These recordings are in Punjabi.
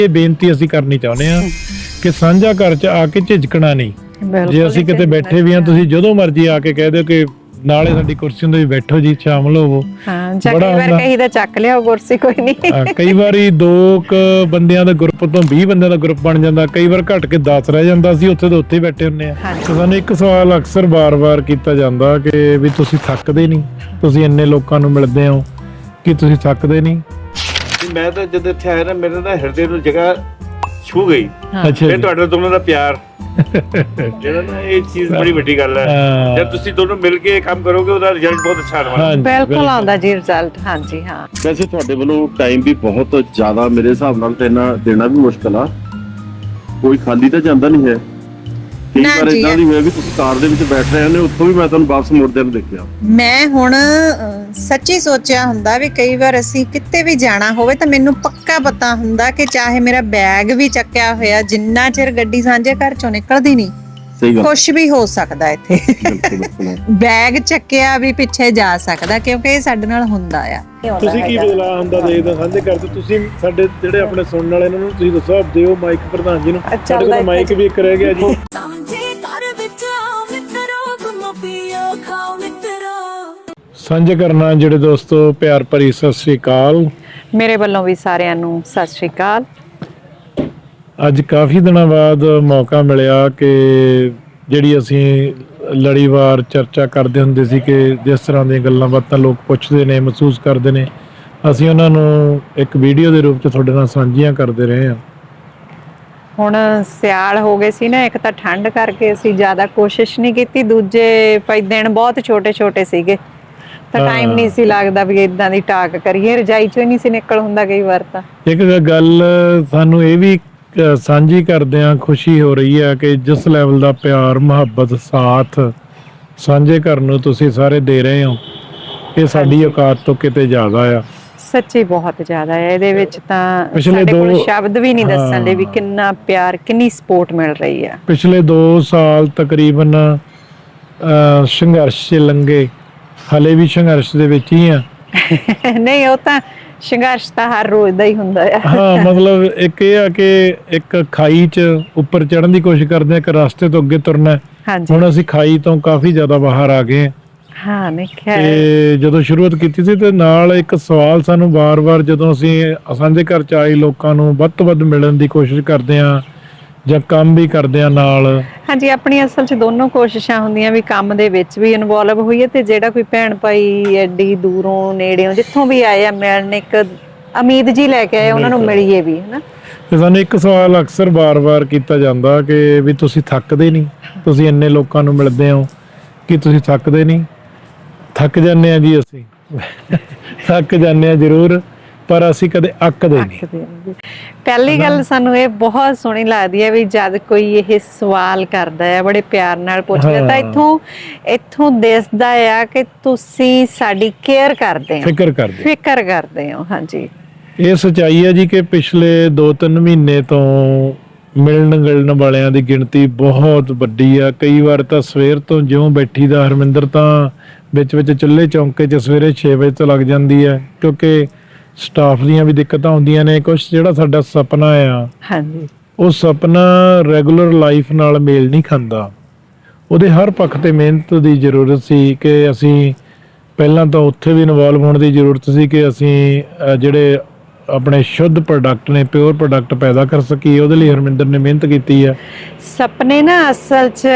ਇਹ ਬੇਨਤੀ ਅਸੀਂ ਕਰਨੀ ਚਾਹੁੰਦੇ ਆ ਕਿ ਸਾਂਝਾ ਘਰ ਚ ਆ ਕੇ ਝਿਜਕਣਾ ਨਹੀਂ। ਜੇ ਅਸੀਂ ਕਿਤੇ ਬੈਠੇ ਵੀ ਆ ਤੁਸੀਂ ਜਦੋਂ ਮਰਜ਼ੀ ਆ ਕੇ ਕਹਿ ਦਿਓ ਕਿ ਨਾਲੇ ਸਾਡੀ ਕੁਰਸੀ ਹੁੰਦੀ ਵੀ ਬੈਠੋ ਜੀ ਸ਼ਾਮਲ ਹੋਵੋ। ਹਾਂ ਕਈ ਵਾਰ। ਕਹੀ ਦਾ ਚੱਕ ਲਿਆ ਕੁਰਸੀ ਕੋਈ ਨਹੀਂ। ਕਈ ਵਾਰੀ ਦੋ ਕ ਬੰਦਿਆਂ ਦਾ ਗਰੁੱਪ ਤੋਂ 20 ਬੰਦਿਆਂ ਦਾ ਗਰੁੱਪ ਬਣ ਜਾਂਦਾ ਕਈ ਵਾਰ ਘਟ ਕੇ 10 ਰਹਿ ਜਾਂਦਾ ਸੀ ਉੱਥੇ ਦੇ ਉੱਥੇ ਬੈਠੇ ਹੁੰਨੇ ਆ ਸਾਨੂੰ ਇੱਕ ਸਵਾਲ ਅਕਸਰ ਬਾਰ-ਬਾਰ ਕੀਤਾ ਜਾਂਦਾ ਕਿ ਵੀ ਤੁਸੀਂ ਥੱਕਦੇ ਨਹੀਂ ਤੁਸੀਂ ਇੰਨੇ ਲੋਕਾਂ ਨੂੰ ਮਿਲਦੇ ਹੋ ਕਿ ਤੁਸੀਂ ਥੱਕਦੇ ਨਹੀਂ। ਮੈਂ ਤਾਂ ਜਦ ਇੱਥੇ ਆਇਆ ਨਾ ਮੇਰੇ ਤਾਂ ਹਿਰਦੇ ਨੂੰ ਜਗ੍ਹਾ ਛੂ ਗਈ। ਅੱਛਾ ਫਿਰ ਤੁਹਾਡੇ ਦੋਨੋਂ ਦਾ ਪਿਆਰ। ਜਿਹੜਾ ਨਾ ਇਹ ਚੀਜ਼ ਬੜੀ ਵੱਡੀ ਗੱਲ ਹੈ। ਜਦ ਤੁਸੀਂ ਦੋਨੋਂ ਮਿਲ ਕੇ ਇਹ ਕੰਮ ਕਰੋਗੇ ਉਹਦਾ ਰਿਜ਼ਲਟ ਬਹੁਤ ਅੱਛਾ ਆਉਣਾ। ਬਿਲਕੁਲ ਆਉਂਦਾ ਜੀ ਰਿਜ਼ਲਟ ਹਾਂਜੀ ਹਾਂ। ਵੈਸੇ ਤੁਹਾਡੇ ਵੱਲੋਂ ਟਾਈਮ ਵੀ ਬਹੁਤ ਜ਼ਿਆਦਾ ਮੇਰੇ ਹਿਸਾਬ ਨਾਲ ਦੇਣਾ ਦੇਣਾ ਵੀ ਮੁਸ਼ਕਲ ਆ। ਕੋਈ ਖਾਲੀ ਤਾਂ ਜਾਂਦਾ ਨਹੀਂ ਹੈ। ਕਈ ਨਾ ਵਾਰ ਜੀ। ਇਦਾਂ ਦੀ ਹੋਇਆ ਵੀ ਤੁਸੀਂ ਕਾਰ ਦੇ ਵਿੱਚ ਬੈਠ ਰਹੇ ਹੋ ਉੱਥੋਂ ਵੀ ਮੈਂ ਤੁਹਾਨੂੰ ਵਾਪਸ ਮੁੜਦੇ ਨੂੰ ਦੇਖਿਆ ਮੈਂ ਹੁਣ ਅਹ, ਸੱਚੀ ਸੋਚਿਆ ਹੁੰਦਾ ਵੀ ਕਈ ਵਾਰ ਅਸੀਂ ਕਿਤੇ ਵੀ ਜਾਣਾ ਹੋਵੇ ਤਾਂ ਮੈਨੂੰ ਪੱਕਾ ਪਤਾ ਹੁੰਦਾ ਕਿ ਚਾਹੇ ਮੇਰਾ ਬੈਗ ਵੀ ਚੱਕਿਆ ਹੋਇਆ ਜਿੰਨਾ ਚਿਰ ਗੱਡੀ ਸਾਂਝੇ ਘਰ ਚੋਂ ਨਿਕਲਦੀ ਨਹੀਂ ਸਹੀ ਗੱਲ। ਕੁਝ ਵੀ ਹੋ ਸਕਦਾ ਇੱਥੇ। ਬਿਲਕੁਲ ਬਿਲਕੁਲ। ਬੈਗ ਚੱਕਿਆ ਵੀ ਪਿੱਛੇ ਜਾ ਸਕਦਾ ਕਿਉਂਕਿ ਇਹ ਸਾਡੇ ਨਾਲ ਹੁੰਦਾ ਆ। ਤੁਸੀਂ ਕੀ ਬਦਲਾਅ ਹੁੰਦਾ ਦੇਖਦੇ ਸਾਂਝੇ ਕਰਦੇ ਤੁਸੀਂ ਸਾਡੇ ਜਿਹੜੇ ਆਪਣੇ ਸੁਣਨ ਵਾਲੇ ਇਹਨਾਂ ਨੂੰ ਤੁਸੀਂ ਦੱਸੋ ਦਿਓ ਮਾਈਕ ਪ੍ਰਧਾਨ ਜੀ ਨੂੰ। ਸਾਡੇ ਕੋਲ ਮਾਈਕ ਵੀ ਇੱਕ ਰਹਿ ਗਿਆ ਜੀ। ਸਮਝੇ ਘਰ ਵਿੱਚ ਆਓ ਮਿੱਤਰੋ ਘੁੰਮੋ ਪੀਓ ਖਾਓ ਮਿੱਤਰੋ। ਸਾਂਝੇ ਕਰਨਾ ਜਿਹੜੇ ਦੋਸਤੋ ਪਿਆਰ ਭਰੀ ਸਤਿ ਸ੍ਰੀ ਅਕਾਲ। ਮੇਰੇ ਵੱਲੋਂ ਵੀ ਸਾਰਿਆਂ ਨੂੰ ਸਤਿ ਸ਼੍ਰੀ ਅਕਾਲ। ਅੱਜ ਕਾਫੀ ਦਿਨਾਂ ਬਾਅਦ ਮੌਕਾ ਮਿਲਿਆ ਕਿ ਜਿਹੜੀ ਅਸੀਂ ਲੜੀਵਾਰ ਚਰਚਾ ਕਰਦੇ ਹੁੰਦੇ ਸੀ ਕਿ ਜਿਸ ਤਰ੍ਹਾਂ ਦੀਆਂ ਗੱਲਾਂ ਬਾਤਾਂ ਲੋਕ ਪੁੱਛਦੇ ਨੇ ਮਹਿਸੂਸ ਕਰਦੇ ਨੇ ਅਸੀਂ ਉਹਨਾਂ ਨੂੰ ਇੱਕ ਵੀਡੀਓ ਦੇ ਰੂਪ 'ਚ ਤੁਹਾਡੇ ਨਾਲ ਸਾਂਝੀਆਂ ਕਰਦੇ ਰਹੇ ਹਾਂ। ਹੁਣ ਸਿਆਲ ਹੋ ਗਏ ਸੀ ਨਾ ਇੱਕ ਤਾਂ ਠੰਡ ਕਰਕੇ ਅਸੀਂ ਜ਼ਿਆਦਾ ਕੋਸ਼ਿਸ਼ ਨਹੀਂ ਕੀਤੀ ਦੂਜੇ ਭਾਈ ਦਿਨ ਬਹੁਤ ਛੋਟੇ ਛੋਟੇ ਸੀਗੇ। ਤਾਂ ਟਾਈਮ। ਨਹੀਂ ਸੀ ਲੱਗਦਾ ਵੀ ਇਦਾਂ ਦੀ ਟਾਕ ਕਰੀਏ ਰਜਾਈ ਚੋਂ ਨਹੀਂ ਸੀ ਨਿਕਲ ਹੁੰਦਾ ਕਈ ਵਾਰ ਤਾਂ। ਇੱਕ ਗੱਲ ਸਾਨੂੰ ਇਹ ਵੀ ਸਾਂਝੀ ਕਰਦੇ ਆ ਖੁਸ਼ੀ ਹੋ ਰਹੀ ਹੈ ਕਿ ਜਿਸ ਲੈਵਲ ਦਾ ਪਿਆਰ ਮੁਹੱਬਤ ਸਾਥ ਸਾਂਝੇ ਕਰਨ ਨੂੰ ਤੁਸੀਂ ਸਾਰੇ ਦੇ ਰਹੇ ਹੋ ਇਹ ਸਾਡੀ ਔਕਾਤ ਤੋਂ ਕਿਤੇ ਜ਼ਿਆਦਾ ਆ। ਸੱਚੀ ਬਹੁਤ ਜ਼ਿਆਦਾ ਹੈ। ਇਹਦੇ ਵਿੱਚ ਤਾਂ ਸਾਡੇ ਕੋਲ ਸ਼ਬਦ ਵੀ ਨਹੀਂ ਦੱਸਣ ਦੇ ਵੀ ਹਾਂ। ਕਿੰਨਾ ਪਿਆਰ ਕਿੰਨੀ ਸਪੋਰਟ ਮਿਲ ਰਹੀ ਆ ਪਿਛਲੇ 2 ਸਾਲ ਤਕਰੀਬਨ ਸੰਘਰਸ਼ 'ਚ ਲੰਗੇ ਹਲੇ ਵੀ ਸੰਘਰਸ਼ ਦੇ ਵਿੱਚ ਹੀ ਆ ਨਹੀਂ ਉਹ ਤਾਂ ਸੰਘਰਸ਼ ਤਾਂ ਹਰ ਰੋਜ਼ ਦਾ ਹੀ ਹੁੰਦਾ ਆ। ਹਾਂ ਮਤਲਬ ਇੱਕ ਇਹ ਆ ਕਿ ਇੱਕ ਖਾਈ 'ਚ ਉੱਪਰ ਚੜ੍ਹਨ ਦੀ ਕੋਸ਼ਿਸ਼ ਕਰਦੇ ਆ ਇੱਕ ਰਸਤੇ ਤੋਂ ਅੱਗੇ ਤੁਰਨਾ। ਹਾਂਜੀ। ਹੁਣ ਅਸੀਂ ਖਾਈ ਤੋਂ ਕਾਫੀ ਜ਼ਿਆਦਾ ਬਾਹਰ ਆ ਗਏ ਹਾਂ। ਖੈਰ ਤੇ ਜਦੋਂ ਸ਼ੁਰੂਆਤ ਕੀਤੀ ਸੀ ਤੇ ਨਾਲ ਇੱਕ ਸਵਾਲ ਸਾਨੂੰ ਵਾਰ-ਵਾਰ ਜਦੋਂ ਅਸੀਂ ਸਾਂਝੇ ਘਰ ਚ ਆਏ ਲੋਕਾਂ ਨੂੰ ਵੱਧ ਤੋਂ ਵੱਧ ਮਿਲਣ ਦੀ ਕੋਸ਼ਿਸ਼ ਕਰਦੇ ਆ ਜਾਂ ਕੰਮ ਵੀ ਕਰਦੇ ਆ ਨਾਲ? ਹਾਂਜੀ ਆਪਣੀ ਅਸਲ 'ਚ ਦੋਨੋਂ ਕੋਸ਼ਿਸ਼ਾਂ ਹੁੰਦੀਆਂ ਵੀ ਕੰਮ ਦੇ ਵਿੱਚ ਵੀ ਇਨਵੋਲਵ ਹੋਈਏ ਤੇ ਜਿਹੜਾ ਕੋਈ ਭੈਣ ਭਾਈ ਐਡੀ ਦੂਰੋਂ ਨੇੜਿਓਂ ਜਿੱਥੋਂ ਵੀ ਆਏ ਆ ਮਿਲਣ ਇੱਕ ਉਮੀਦ ਜੀ ਲੈ ਕੇ ਆਏ ਉਹਨਾਂ ਨੂੰ ਮਿਲੀਏ ਵੀ ਹਨਾ? ਤੇ ਸਾਨੂੰ ਇੱਕ ਸਵਾਲ ਅਕਸਰ ਵਾਰ-ਵਾਰ ਕੀਤਾ ਜਾਂਦਾ ਕਿ ਵੀ ਤੁਸੀਂ ਥੱਕਦੇ ਨਹੀਂ? ਤੁਸੀਂ ਇੰਨੇ ਲੋਕਾਂ ਨੂੰ ਮਿਲਦੇ ਹੋ ਕਿ ਤੁਸੀਂ ਥੱਕਦੇ ਨਹੀਂ? ਥੱਕ ਜਾਂਦੇ ਆ ਜੀ ਅਸੀਂ। ਥੱਕ ਜਾਂਦੇ ਆ ਜ਼ਰੂਰ। ਪਰ ਅਸੀਂ ਕਦੇ ਅੱਕਦੇ ਨਹੀਂ। ਵੀ। ਪਹਿਲੀ ਗੱਲ ਸਾਨੂੰ ਇਹ ਬਹੁਤ ਸੋਹਣੀ ਲੱਗਦੀ ਹੈ ਵੀ ਜਦ ਕੋਈ ਇਹ ਸਵਾਲ ਕਰਦਾ ਹੈ ਬੜੇ ਪਿਆਰ ਨਾਲ ਪੁੱਛਦਾ ਤਾਂ। ਇੱਥੋਂ ਇੱਥੋਂ ਦਿਸਦਾ ਆ ਕਿ ਤੁਸੀਂ ਸਾਡੀ ਕੇਅਰ ਕਰਦੇ ਹੋ। ਫਿਕਰ ਕਰਦੇ ਫਿਕਰ ਕਰਦੇ ਹੋ ਹਾਂਜੀ। ਇਹ ਸਚਾਈ ਹੈ ਜੀ ਕਿ ਪਿਛਲੇ 2-3 ਮਹੀਨੇ ਤੋਂ ਮਿਲਣ ਗਿਲਣ ਵਾਲਿਆਂ ਦੀ ਗਿਣਤੀ ਬਹੁਤ ਵੱਡੀ ਆ। ਕਈ ਵਾਰ ਤਾਂ ਸਵੇਰ ਤੋਂ ਜਿਉਂ ਬੈਠੀ ਦਾ ਹਰਮਿੰਦਰ ਤਾਂ ਵਿੱਚ ਵਿੱਚ ਚੁੱਲ੍ਹੇ ਚੌਂਕੇ 'ਚ ਸਵੇਰੇ 6 ਵਜੇ ਤੋਂ ਲੱਗ ਜਾਂਦੀ ਹੈ ਕਿਉਂਕਿ ਸਟਾਫ ਦੀਆਂ ਵੀ ਦਿੱਕਤਾਂ ਹੁੰਦੀਆਂ ਨੇ ਕੁਝ ਜਿਹੜਾ ਸਾਡਾ ਸੁਪਨਾ ਆ ਹਾਂਜੀ। ਉਹ ਸੁਪਨਾ ਰੈਗੂਲਰ ਲਾਈਫ ਨਾਲ ਮੇਲ ਨਹੀਂ ਖਾਂਦਾ। ਉਹਦੇ ਹਰ ਪੱਖ ਤੇ ਮਿਹਨਤ ਦੀ ਜ਼ਰੂਰਤ ਸੀ ਕਿ ਅਸੀਂ ਪਹਿਲਾਂ ਤਾਂ ਉੱਥੇ ਵੀ ਇਨਵੋਲਵ ਹੋਣ ਦੀ ਜ਼ਰੂਰਤ ਸੀ ਕਿ ਅਸੀਂ ਜਿਹੜੇ ਆਪਣੇ ਸ਼ੁੱਧ ਪ੍ਰੋਡਕਟ ਨੇ ਪਿਓਰ ਪ੍ਰੋਡਕਟ ਪੈਦਾ ਕਰ ਸਕੀਏ ਉਹਦੇ ਲਈ ਹਰਮਿੰਦਰ ਨੇ ਮਿਹਨਤ ਕੀਤੀ ਆ ਸੁਪਨੇ ਨਾ ਅਸਲ 'ਚ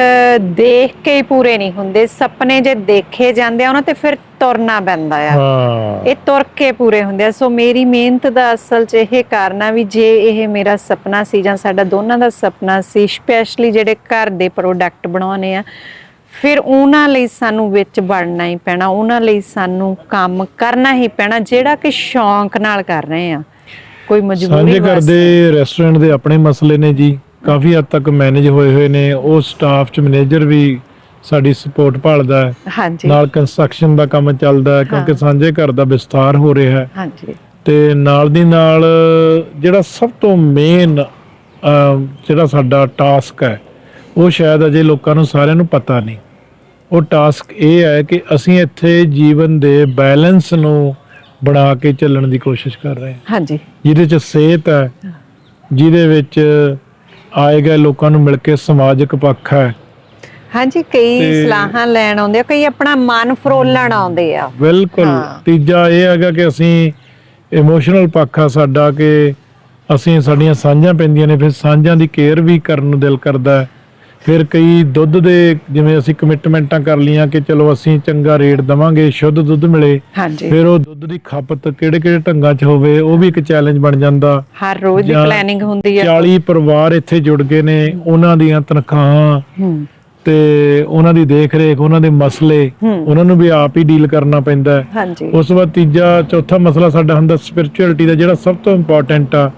ਦੇਖ ਕੇ ਹੀ ਪੂਰੇ ਨਹੀਂ ਹੁੰਦੇ। ਸੁਪਨੇ ਜੇ ਦੇਖੇ ਜਾਂਦੇ ਆ ਉਹਨਾਂ ਤੇ ਫਿਰ ਤੁਰਨਾ ਪੈਂਦਾ ਆ। ਹਾਂ। ਇਹ ਤੁਰ ਕੇ ਪੂਰੇ ਹੁੰਦੇ ਆ। ਸੋ ਮੇਰੀ ਮਿਹਨਤ ਦਾ ਅਸਲ 'ਚ ਇਹ ਕਾਰਨ ਆ ਵੀ ਜੇ ਇਹ ਮੇਰਾ ਸੁਪਨਾ ਸੀ ਜਾਂ ਸਾਡਾ ਦੋਨਾਂ ਦਾ ਸੁਪਨਾ ਸੀ ਸਪੈਸ਼ਲੀ ਜਿਹੜੇ ਘਰ ਦੇ ਪ੍ਰੋਡਕਟ ਬਣਾਉਣੇ ਆ ਫਿਰ ਉਹਨਾਂ ਲਈ ਸਾਨੂੰ ਵਿੱਚ ਵੜਨਾ ਹੀ ਪੈਣਾ ਉਹਨਾਂ ਲਈ ਸਾਨੂੰ ਕੰਮ ਕਰਨਾ ਹੀ ਪੈਣਾ ਜਿਹੜਾ ਕਿ ਸ਼ੌਂਕ ਨਾਲ ਕਰ ਰਹੇ ਆ ਕੋਈ ਮਜਬੂਰੀ ਸਾਂਝੇ ਕਰਦੇ ਰੈਸਟੋਰੈਂਟ ਦੇ ਆਪਣੇ ਮਸਲੇ ਨੇ ਜੀ ਕਾਫੀ ਹੱਦ ਤੱਕ ਮੈਨੇਜ ਹੋਏ ਹੋਏ ਨੇ ਉਹ ਸਟਾਫ ਚ ਮੈਨੇਜਰ ਵੀ ਸਾਡੀ ਸਪੋਰਟ ਭਾਲਦਾ ਹੈ। ਹਾਂਜੀ। ਨਾਲ ਕੰਸਟਰਕਸ਼ਨ ਦਾ ਕੰਮ ਚੱਲਦਾ ਹੈ ਕਿਉਂਕਿ। ਸਾਂਝੇ ਘਰ ਦਾ ਵਿਸਤਾਰ ਹੋ ਰਿਹਾ ਹੈ। ਹਾਂਜੀ। ਤੇ ਨਾਲ ਦੀ ਨਾਲ ਜਿਹੜਾ ਸਭ ਤੋਂ ਮੇਨ ਜਿਹੜਾ ਸਾਡਾ ਟਾਸਕ ਹੈ ਉਹ ਸ਼ਾਇਦ ਅਜੇ ਲੋਕਾਂ ਨੂੰ ਸਾਰਿਆਂ ਨੂੰ ਪਤਾ ਨਹੀਂ। ਉਹ ਟਾਸਕ ਇਹ ਹੈ ਕਿ ਅਸੀਂ ਇੱਥੇ ਜੀਵਨ ਦੇ ਬੈਲੈਂਸ ਨੂੰ ਬਣਾ ਕੇ ਚੱਲਣ ਦੀ ਕੋਸ਼ਿਸ਼ ਕਰ ਰਹੇ ਹਾਂ। ਹਾਂਜੀ। ਜਿਹਦੇ ਚ ਸਿਹਤ ਹੈ ਜਿਹਦੇ ਵਿੱਚ ਆਏ ਗਏ ਲੋਕਾਂ ਨੂੰ ਮਿਲ ਕੇ ਸਮਾਜਿਕ ਪੱਖ ਹੈ। ਹਾਂਜੀ ਕਈ ਸਲਾਹਾਂ ਲੈਣ ਆਉਂਦੇ ਆ ਕਈ ਆਪਣਾ ਮਨ ਫਰੋਲਣ ਆਉਂਦੇ ਆ। ਬਿਲਕੁਲ। ਤੀਜਾ ਇਹ ਹੈਗਾ ਕਿ ਅਸੀਂ ਇਮੋਸ਼ਨਲ ਪੱਖ ਆ ਸਾਡਾ ਕਿ ਅਸੀਂ ਸਾਡੀਆਂ ਸਾਂਝਾਂ ਪੈਂਦੀਆਂ ਨੇ ਫਿਰ ਸਾਂਝਾਂ ਦੀ ਕੇਅਰ ਵੀ ਕਰਨ ਨੂੰ ਦਿਲ ਕਰਦਾ ਹੈ। ਫਿਰ ਕਈ ਦੁੱਧ ਦੇ ਜਿਵੇਂ ਅਸੀਂ ਕਮਿਟਮੈਂਟਾਂ ਕਰ ਲੀਆਂ ਕਿ ਚਲੋ ਅਸੀਂ ਚੰਗਾ ਰੇਟ ਦਵਾਂਗੇ ਸ਼ੁੱਧ ਦੁੱਧ ਮਿਲੇ ਹਾਂਜੀ। ਫਿਰ ਉਹ ਦੁੱਧ ਦੀ ਖਪਤ ਕਿਹੜੇ ਕਿਹੜੇ ਢੰਗਾਂ 'ਚ ਹੋਵੇ ਉਹ ਵੀ ਇੱਕ ਚੈਲੰਜ ਬਣ ਜਾਂਦਾ। ਹਰ ਰੋਜ਼ ਦੀ ਪਲੈਨਿੰਗ ਹੁੰਦੀ ਆ। 40 ਪਰਿਵਾਰ ਇੱਥੇ ਜੁੜ ਗਏ ਨੇ ਉਹਨਾਂ ਦੀਆਂ ਤਨਖਾਹਾਂ ਹੂੰ। ਤੇ ਉਹਨਾਂ ਦੀ ਦੇਖ ਰੇਖ ਉਹਨਾਂ ਦੇ ਮਸਲੇ ਹੂੰ। ਉਹਨਾਂ ਨੂੰ ਵੀ ਆਪ ਹੀ ਡੀਲ ਕਰਨਾ ਪੈਂਦਾ। ਹੈ ਉਸ ਤੋਂ ਬਾਅਦ ਤੀਜਾ ਚੌਥਾ ਮਸਲਾ ਸਾਡਾ ਹੁੰਦਾ ਸਪਿਰਚੁਅਲਿਟੀ ਦਾ ਜਿਹੜਾ ਸਭ ਤੋਂ ਇੰਪੋਰਟੈਂਟ ਆ।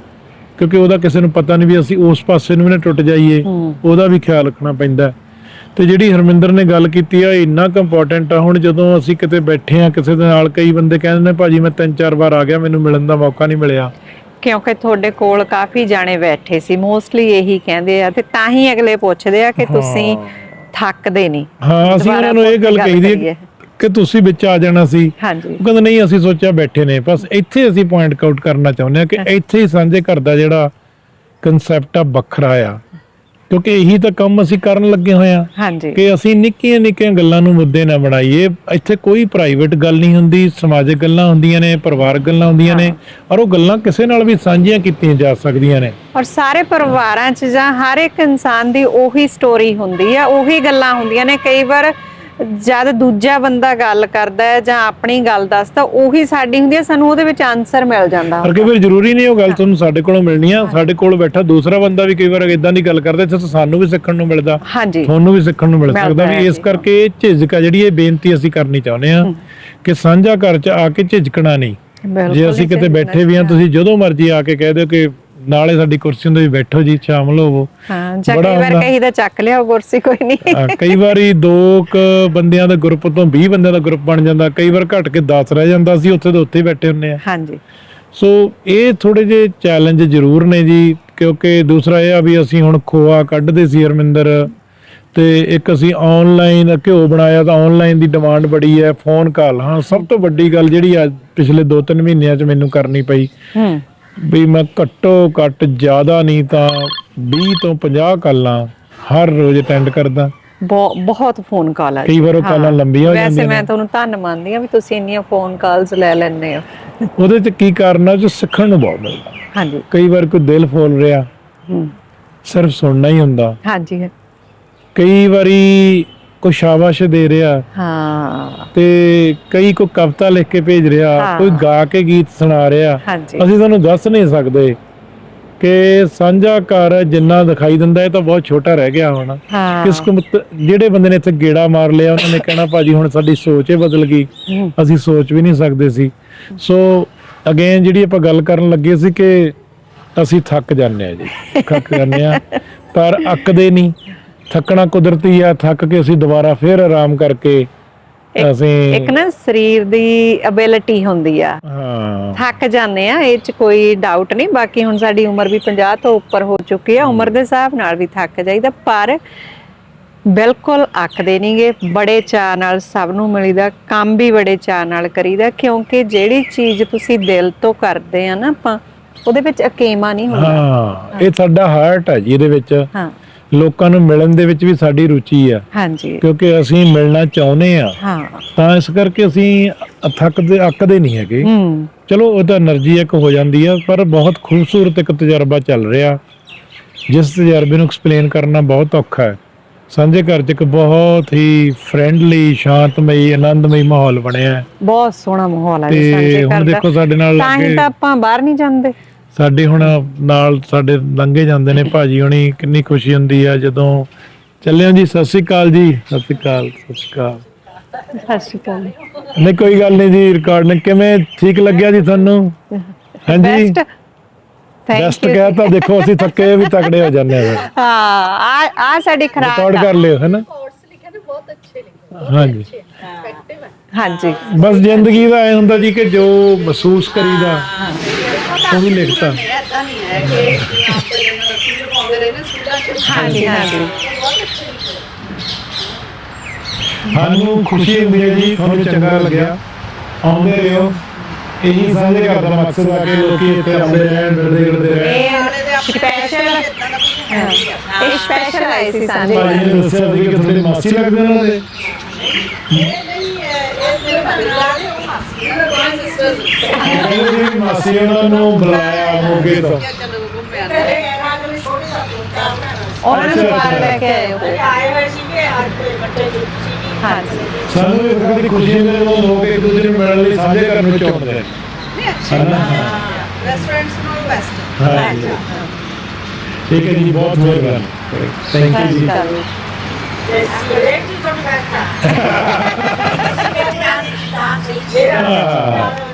ਕਿਉਂਕਿ ਉਹਦਾ ਕਿਸੇ ਨੂੰ ਪਤਾ ਨਹੀਂ ਵੀ ਅਸੀਂ ਉਸ ਪਾਸੇ ਨੂੰ ਵੀ ਨਾ ਟੁੱਟ ਜਾਈਏ। ਉਹਦਾ ਵੀ ਖਿਆਲ ਰੱਖਣਾ ਪੈਂਦਾ। ਤੇ ਜਿਹੜੀ ਹਰਮਿੰਦਰ ਨੇ ਗੱਲ ਕੀਤੀ ਆ ਇੰਨਾ ਕੁ ਇੰਪੋਰਟੈਂਟ ਆ ਹੁਣ ਜਦੋਂ ਅਸੀਂ ਕਿਤੇ ਬੈਠੇ ਆ ਕਿਸੇ ਦੇ ਨਾਲ ਕਈ ਬੰਦੇ ਕਹਿੰਦੇ ਨੇ ਭਾਜੀ ਮੈਂ ਤਿੰਨ ਚਾਰ ਵਾਰ ਆ ਗਿਆ ਮੈਨੂੰ ਮਿਲਣ ਦਾ ਮੌਕਾ ਨਹੀਂ ਮਿਲਿਆ ਕਿਉਂਕਿ ਤੁਹਾਡੇ ਕੋਲ ਕਾਫੀ ਜਾਣੇ ਬੈਠੇ ਸੀ ਮੋਸਟਲੀ ਇਹੀ ਕਹਿੰਦੇ ਆ ਤੇ ਤਾਂ ਹੀ ਅਗਲੇ ਪੁੱਛਦੇ ਆ ਕਿ ਤੁਸੀਂ ਥੱਕਦੇ ਨਹੀਂ ਹਾਂ ਅਸੀਂ ਉਹਨਾਂ ਨੂੰ ਇਹ ਗੱਲ ਗੱਲ ਕਹੀਦੀ ਕਰੀਏ। ਹੈ ਕਿ ਤੁਸੀਂ ਵਿੱਚ ਆ ਜਾਣਾ ਸੀ। ਹਾਂਜੀ। ਉਹ ਕਹਿੰਦੇ ਨਹੀਂ ਅਸੀਂ ਸੋਚਿਆ ਬੈਠੇ ਨੇ। ਬਸ ਇੱਥੇ ਅਸੀਂ ਪੁਆਇੰਟ ਆਊਟ ਕਰਨਾ ਚਾਹੁੰਦੇ ਆ ਕਿ ਇੱਥੇ ਹੀ ਸਾਂਝੇ ਘਰ ਦਾ ਜਿਹੜਾ ਕਨਸੈਪਟ ਆ ਵੱਖਰਾ ਆ। ਕਿਉਂਕਿ ਇਹੀ ਤਾਂ ਕੰਮ ਅਸੀਂ ਕਰਨ ਲੱਗੇ ਹੋਏ ਆ ਕਿ ਅਸੀਂ ਨਿੱਕੀਆਂ ਨਿੱਕੀਆਂ ਗੱਲਾਂ ਨੂੰ ਮੁੱਦੇ ਨਾ ਬਣਾਈਏ। ਇੱਥੇ ਕੋਈ ਪ੍ਰਾਈਵੇਟ ਗੱਲ ਨਹੀਂ ਹੁੰਦੀ ਸਮਾਜਿਕ ਗੱਲਾਂ ਹੁੰਦੀਆਂ ਨੇ ਪਰਿਵਾਰਕ ਗੱਲਾਂ ਹੁੰਦੀਆਂ ਨੇ। ਔਰ ਉਹ ਗੱਲਾਂ ਕਿਸੇ ਨਾਲ ਵੀ ਸਾਂਝੀਆਂ ਕੀਤੀਆਂ ਜਾ ਸਕਦੀਆਂ ਨੇ। ਔਰ ਸਾਰੇ ਪਰਿਵਾਰਾਂ 'ਚ ਜਾਂ ਹਰ ਇੱਕ ਇਨਸਾਨ ਦੀ ਉਹੀ ਸਟੋਰੀ ਹੁੰਦੀ ਆ ਉਹੀ ਗੱਲਾਂ ਹੁੰਦੀਆਂ ਨੇ। ਕਈ ਵਾਰ ਜਦ ਦੂਜਾ ਬੰਦਾ ਗੱਲ ਕਰਦਾ ਹੈ ਜਾਂ ਆਪਣੀ ਗੱਲ ਦੱਸਦਾ ਉਹੀ ਸਾਡੀ ਹੁੰਦੀ ਹੈ ਸਾਨੂੰ ਉਹਦੇ ਵਿੱਚ ਆਨਸਰ ਮਿਲ ਜਾਂਦਾ ਪਰ ਕਈ ਵਾਰ ਜ਼ਰੂਰੀ ਨਹੀਂ ਉਹ ਗੱਲ ਤੁਹਾਨੂੰ ਸਾਡੇ ਕੋਲੋਂ ਮਿਲਣੀ ਆ ਸਾਡੇ ਕੋਲ ਬੈਠਾ ਦੂਸਰਾ ਬੰਦਾ ਵੀ ਕਈ ਵਾਰ ਇਦਾਂ ਦੀ ਗੱਲ ਕਰਦਾ ਤਾਂ ਸਾਨੂੰ ਵੀ ਸਿੱਖਣ ਨੂੰ ਮਿਲਦਾ ਹਾਂਜੀ। ਤੁਹਾਨੂੰ ਵੀ ਸਿੱਖਣ ਨੂੰ ਮਿਲ ਸਕਦਾ ਵੀ ਇਸ। ਕਰਕੇ ਝਿਜਕ ਜਿਹੜੀ ਇਹ ਬੇਨਤੀ ਅਸੀਂ ਕਰਨੀ ਚਾਹੁੰਦੇ ਆ ਕਿ ਸਾਂਝਾ ਘਰ ਚ ਆ ਕੇ ਝਿਜਕਣਾ ਨਹੀਂ। ਜੇ ਅਸੀਂ ਕਿਤੇ ਬੈਠੇ ਵੀ ਆ ਤੁਸੀਂ ਜਦੋਂ ਮਰਜ਼ੀ ਆ ਕੇ ਕਹਿ ਦਿਓ ਕਿ ਨਾਲੇ ਸਾਡੀ ਕੁਰਸੀ ਹੁੰਦੀ ਬੈਠੋ ਜੀ ਸ਼ਾਮਲ ਹੋਵੋ ਹਾਂ ਜਾਂ ਕਈ ਵਾਰ ਹੁੰਦਾ। ਕਹੀਦਾ ਚੱਕ ਲਿਆਓ ਕੁਰਸੀ ਕੋਈ ਨਹੀਂ। ਕਈ ਵਾਰੀ ਦੋ ਕੁ ਬੰਦਿਆਂ ਦਾ ਗਰੁੱਪ ਤੋਂ 20 ਬੰਦਿਆਂ ਦਾ ਗਰੁੱਪ ਬਣ ਜਾਂਦਾ ਕਈ ਵਾਰ ਘਟ ਕੇ 10 ਰਹਿ ਜਾਂਦਾ ਸੀ ਉੱਥੇ ਦੇ ਉੱਥੇ ਹੀ ਬੈਠੇ ਹੁੰਨੇ ਆ ਹਾਂਜੀ। ਸੋ ਇਹ ਥੋੜੇ ਜਿਹੇ ਚੈਲੰਜ ਜ਼ਰੂਰ ਨੇ ਜੀ ਕਿਉਂਕਿ ਦੂਸਰਾ ਇਹ ਆ ਵੀ ਅਸੀਂ ਹੁਣ ਖੋਆ ਕੱਢਦੇ ਸੀ ਹਰਮਿੰਦਰ ਤੇ ਇੱਕ ਅਸੀਂ ਆਨਲਾਈਨ ਘਿਓ ਬਣਾਇਆ ਤਾਂ ਆਨਲਾਈਨ ਦੀ ਡਿਮਾਂਡ ਬੜੀ ਹੈ ਫੋਨ ਕਾਲ ਹਾਂ ਸਭ ਤੋਂ ਵੱਡੀ ਗੱਲ ਜਿਹੜੀ ਆ ਪਿਛਲੇ 2-3 ਮਹੀਨਿਆਂ 'ਚ ਮੈਨੂੰ ਕਰਨੀ ਪਈ। ਹੂੰ। ਵੀ ਮੈਂ ਘੱਟੋ ਘੱਟ ਜ਼ਿਆਦਾ ਨਹੀਂ ਤਾਂ 20 ਤੋਂ 50 ਕਾਲਾਂ ਹਰ ਰੋਜ਼ ਅਟੈਂਡ ਕਰਦਾ। ਬਹੁ- ਬਹੁਤ ਫੋਨ ਕਾਲ ਆ ਕਈ ਵਾਰ ਉਹ। ਕਾਲਾਂ ਲੰਬੀਆਂ ਹੋ ਵੈਸੇ ਜਾਂਦੀਆਂ ਮੈਂ ਨੇ। ਤੁਹਾਨੂੰ ਧੰਨ ਮੰਨਦੀ ਆ ਵੀ ਤੁਸੀਂ ਇੰਨੀਆਂ ਫੋਨ ਕਾਲਸ ਲੈ ਲੈਂਦੇ ਹੋ। ਉਹਦੇ 'ਚ ਕੀ ਕਾਰਨ ਆ ਜੋ ਸਿੱਖਣ ਨੂੰ ਬਹੁਤ ਮਿਲਦਾ। ਹਾਂਜੀ। ਕਈ ਵਾਰ ਕੋਈ ਦਿਲ ਫੋਲ ਰਿਹਾ ਹੂੰ। ਸਿਰਫ ਸੁਣਨਾ ਹੀ ਹੁੰਦਾ। ਹਾਂਜੀ। ਕਈ ਵਾਰੀ ਕੋਈ ਸ਼ਾਬਾਸ਼ ਦੇ ਰਿਹਾ। ਹਾਂ। ਤੇ ਕਈ ਕੋਈ ਕਵਿਤਾ ਲਿਖ ਕੇ ਭੇਜ ਰਿਹਾ। ਕੋਈ ਗਾ ਕੇ ਗੀਤ ਸੁਣਾ ਰਿਹਾ। ਅਸੀਂ ਤੁਹਾਨੂੰ ਦੱਸ ਨਹੀਂ ਸਕਦੇ ਕਿ ਸਾਂਝਾ ਘਰ ਜਿੰਨਾ ਦਿਖਾਈ ਦਿੰਦਾ ਇਹ ਤਾਂ ਬਹੁਤ ਛੋਟਾ ਰਹਿ ਗਿਆ ਹੁਣ। ਕਿਸ ਕੁ ਜਿਹੜੇ ਬੰਦੇ ਨੇ ਇੱਥੇ ਗੇੜਾ ਮਾਰ ਲਿਆ ਉਹਨਾਂ ਨੇ ਕਹਿਣਾ ਭਾਜੀ ਹੁਣ ਸਾਡੀ ਸੋਚ ਹੀ ਬਦਲ ਗਈ। ਅਸੀਂ ਸੋਚ ਵੀ ਨਹੀਂ ਸਕਦੇ ਸੀ। ਸੋ ਅਗੇਨ ਜਿਹੜੀ ਆਪਾਂ ਗੱਲ ਕਰਨ ਲੱਗੇ ਸੀ ਕਿ ਅਸੀਂ ਥੱਕ ਜਾਂਦੇ ਆ ਜੀ। ਥੱਕ ਜਾਂਦੇ ਆ ਪਰ ਅੱਕਦੇ ਨਹੀਂ। ਥੱਕਣਾ ਕੁਦਰਤੀ ਆ ਥੱਕ ਕੇ ਅਸੀਂ ਦੁਬਾਰਾ ਫੇਰ ਆਰਾਮ ਕਰਕੇ ਇੱਕ ਅਸੀਂ ਨਾ ਸਰੀਰ ਦੀ ਅਬਿਲਿਟੀ ਹੁੰਦੀ ਆ। ਹਾਂ। ਥੱਕ ਜਾਂਦੇ ਆ ਇਹ ਚ ਕੋਈ ਡਾਊਟ ਨਹੀਂ। ਬਾਕੀ ਹੁਣ ਸਾਡੀ ਉਮਰ ਵੀ 50 ਤੋਂ ਉੱਪਰ ਹੋ ਚੁੱਕੀ ਆ ਉਮਰ ਦੇ ਹਿਸਾਬ ਨਾਲ ਵੀ ਥੱਕ ਜਾਈਦਾ ਪਰ ਬਿਲਕੁਲ ਅੱਕਦੇ ਨਹੀਂਗੇ। ਬੜੇ ਚਾਅ ਨਾਲ ਸਭ ਨੂੰ ਮਿਲੀਦਾ ਕੰਮ ਵੀ ਬੜੇ ਚਾਅ ਨਾਲ ਕਰੀਦਾ ਕਿਉਂਕਿ ਜਿਹੜੀ ਚੀਜ਼ ਤੁਸੀਂ ਦਿਲ ਤੋਂ ਕਰਦੇ ਆ ਨਾ ਆਪਾਂ ਉਹਦੇ ਵਿੱਚ ਅਕੇਮਾ ਨਹੀਂ ਹੁੰਦਾ। ਹਾਂ ਇਹ ਸਾਡਾ ਹਾਰਟ ਹੈ ਜੀ ਇਹਦੇ ਵਿੱਚ ਹਾਂ। ਲੋਕਾਂ ਨੂੰ ਮਿਲਣ ਦੇ ਵਿੱਚ ਵੀ ਸਾਡੀ ਰੁਚੀ ਆ। ਹਾਂਜੀ। ਕਿਉਂਕਿ ਅਸੀਂ ਮਿਲਣਾ ਚਾਹੁੰਦੇ ਆ। ਹਾਂ। ਤਾਂ ਇਸ ਕਰਕੇ ਅਸੀਂ ਥੱਕਦੇ ਅੱਕਦੇ ਨਹੀਂ ਹੈਗੇ। ਹੂੰ। ਚਲੋ ਉਹ ਤਾਂ એનર્ਜੀ ਇੱਕ ਹੋ ਜਾਂਦੀ ਆ ਪਰ ਬਹੁਤ ਖੂਬਸੂਰਤ ਇੱਕ ਤਜਰਬਾ ਚੱਲ ਰਿਹਾ। ਜਿਸ ਤਜਰਬੇ ਨੂੰ ਐਕਸਪਲੇਨ ਕਰਨਾ ਬਹੁਤ ਔਖਾ ਹੈ। ਸਾਂਝੇ ਘਰ 'ਚ ਇੱਕ ਬਹੁਤ ਹੀ ਫ੍ਰੈਂਡਲੀ ਸ਼ਾਂਤਮਈ ਆਨੰਦਮਈ ਮਾਹੌਲ ਬਣਿਆ ਹੈ। ਬਹੁਤ ਸੋਹਣਾ ਮਾਹੌਲ ਹੈ ਸਾਂਝੇ ਘਰ ਦਾ। ਹੁਣ ਦੇਖੋ ਸਾਡੇ ਨਾਲ ਤਾਂ ਹੀ ਤਾਂ ਆਪਾਂ ਬਾਹਰ ਨਹੀਂ ਜਾਂਦੇ। ਸਾਡੇ ਹੁਣ ਨਾਲ ਸਾਡੇ ਲੰਘੇ ਜਾਂਦੇ ਨੇ ਭਾਜੀ ਹੁਣੀ ਕਿੰਨੀ ਖੁਸ਼ੀ ਹੁੰਦੀ ਆ ਜਦੋਂ ਚੱਲਿਓ ਜੀ ਸਤਿ ਸ਼੍ਰੀ ਅਕਾਲ ਜੀ। ਸਤਿ ਸ਼੍ਰੀ ਅਕਾਲ ਸਤਿ ਸ਼੍ਰੀ ਅਕਾਲ। ਸਤਿ ਸ਼੍ਰੀ ਅਕਾਲ ਨਹੀਂ ਕੋਈ ਗੱਲ ਨਹੀਂ ਜੀ ਰਿਕਾਰਡਿੰਗ ਕਿਵੇਂ ਠੀਕ ਲੱਗਿਆ ਜੀ ਤੁਹਾਨੂੰ? ਹਾਂਜੀ। ਬੈਸਟ ਬੈਸਟ ਕਹਿ ਤਾਂ ਦੇਖੋ ਅਸੀਂ ਥੱਕੇ ਵੀ ਤਕੜੇ ਹੋ ਜਾਂਦੇ ਆ ਹਾਂ ਆ ਆ ਸਾਡੀ ਖਰਾਕ ਰਿਕਾਰਡ। ਕਰ ਲਿਓ ਹੈ ਨਾ ਹਾਂਜੀ। ਹਾਂਜੀ। ਬਸ ਜ਼ਿੰਦਗੀ ਦਾ ਐ ਹੁੰਦਾ ਜੀ ਕਿ ਜੋ ਮਹਿਸੂਸ ਕਰੀਦਾ। ਉਹ ਵੀ ਲਿਖਤਾ। ਹਾਂਜੀ ਹਾਂਜੀ। ਸਾਨੂੰ ਖੁਸ਼ੀ ਹੁੰਦੀ ਹੈ ਜੀ ਤੁਹਾਨੂੰ ਚੰਗਾ ਲੱਗਿਆ। ਆਉਂਦੇ ਰਹੋ। ਇਹੀ ਸਾਂਝੇ ਘਰ ਦਾ ਮਕਸਦ ਆ ਕਿ ਲੋਕੀ ਇੱਥੇ ਆਉਂਦੇ ਰਹਿਣ ਮਿਲਦੇ ਗਿਲਦੇ ਰਹਿਣ। ਇਹ ਇਹ ਸਪੈਸ਼ਲ ਆਏ ਸੀ ਸਾਂਝੇ ਭਾਜੀ ਨੇ ਦੱਸਿਆ ਸੀ ਕਿ ਤੁਹਾਡੀ ਮਾਸੀ ਲੱਗਦੇ ਨੇ ਉਹਨਾਂ ਦੇ ਮੇਰੀ ਮਾਸੀ ਉਹਨਾਂ ਨੂੰ ਬੁਲਾਇਆ ਮੋਗੇ ਤੋਂ ਉਹਨਾਂ ਨੂੰ ਬਾਹਰ ਲੈ ਕੇ ਆਏ ਹੋ ਸਾਨੂੰ ਇਸ ਗੱਲ ਦੀ ਖੁਸ਼ੀ ਹੈ ਜਦੋਂ ਲੋਕ ਇੱਕ ਦੂਜੇ ਨੂੰ ਮਿਲਣ ਲਈ ਸਾਂਝੇ ਕਰਨ ਨੂੰ ਚਾਹੁੰਦੇ ਨੇ। ਰੈਸਟੋਰੈਂਟਸ ਨੂੰ ਬੈਸਟ ਹਾਂਜੀ। ਠੀਕ ਹੈ ਜੀ ਬਹੁਤ ਮਿਹਰਬਾਨੀ ਥੈਂਕ ਯੂ ਜੀ।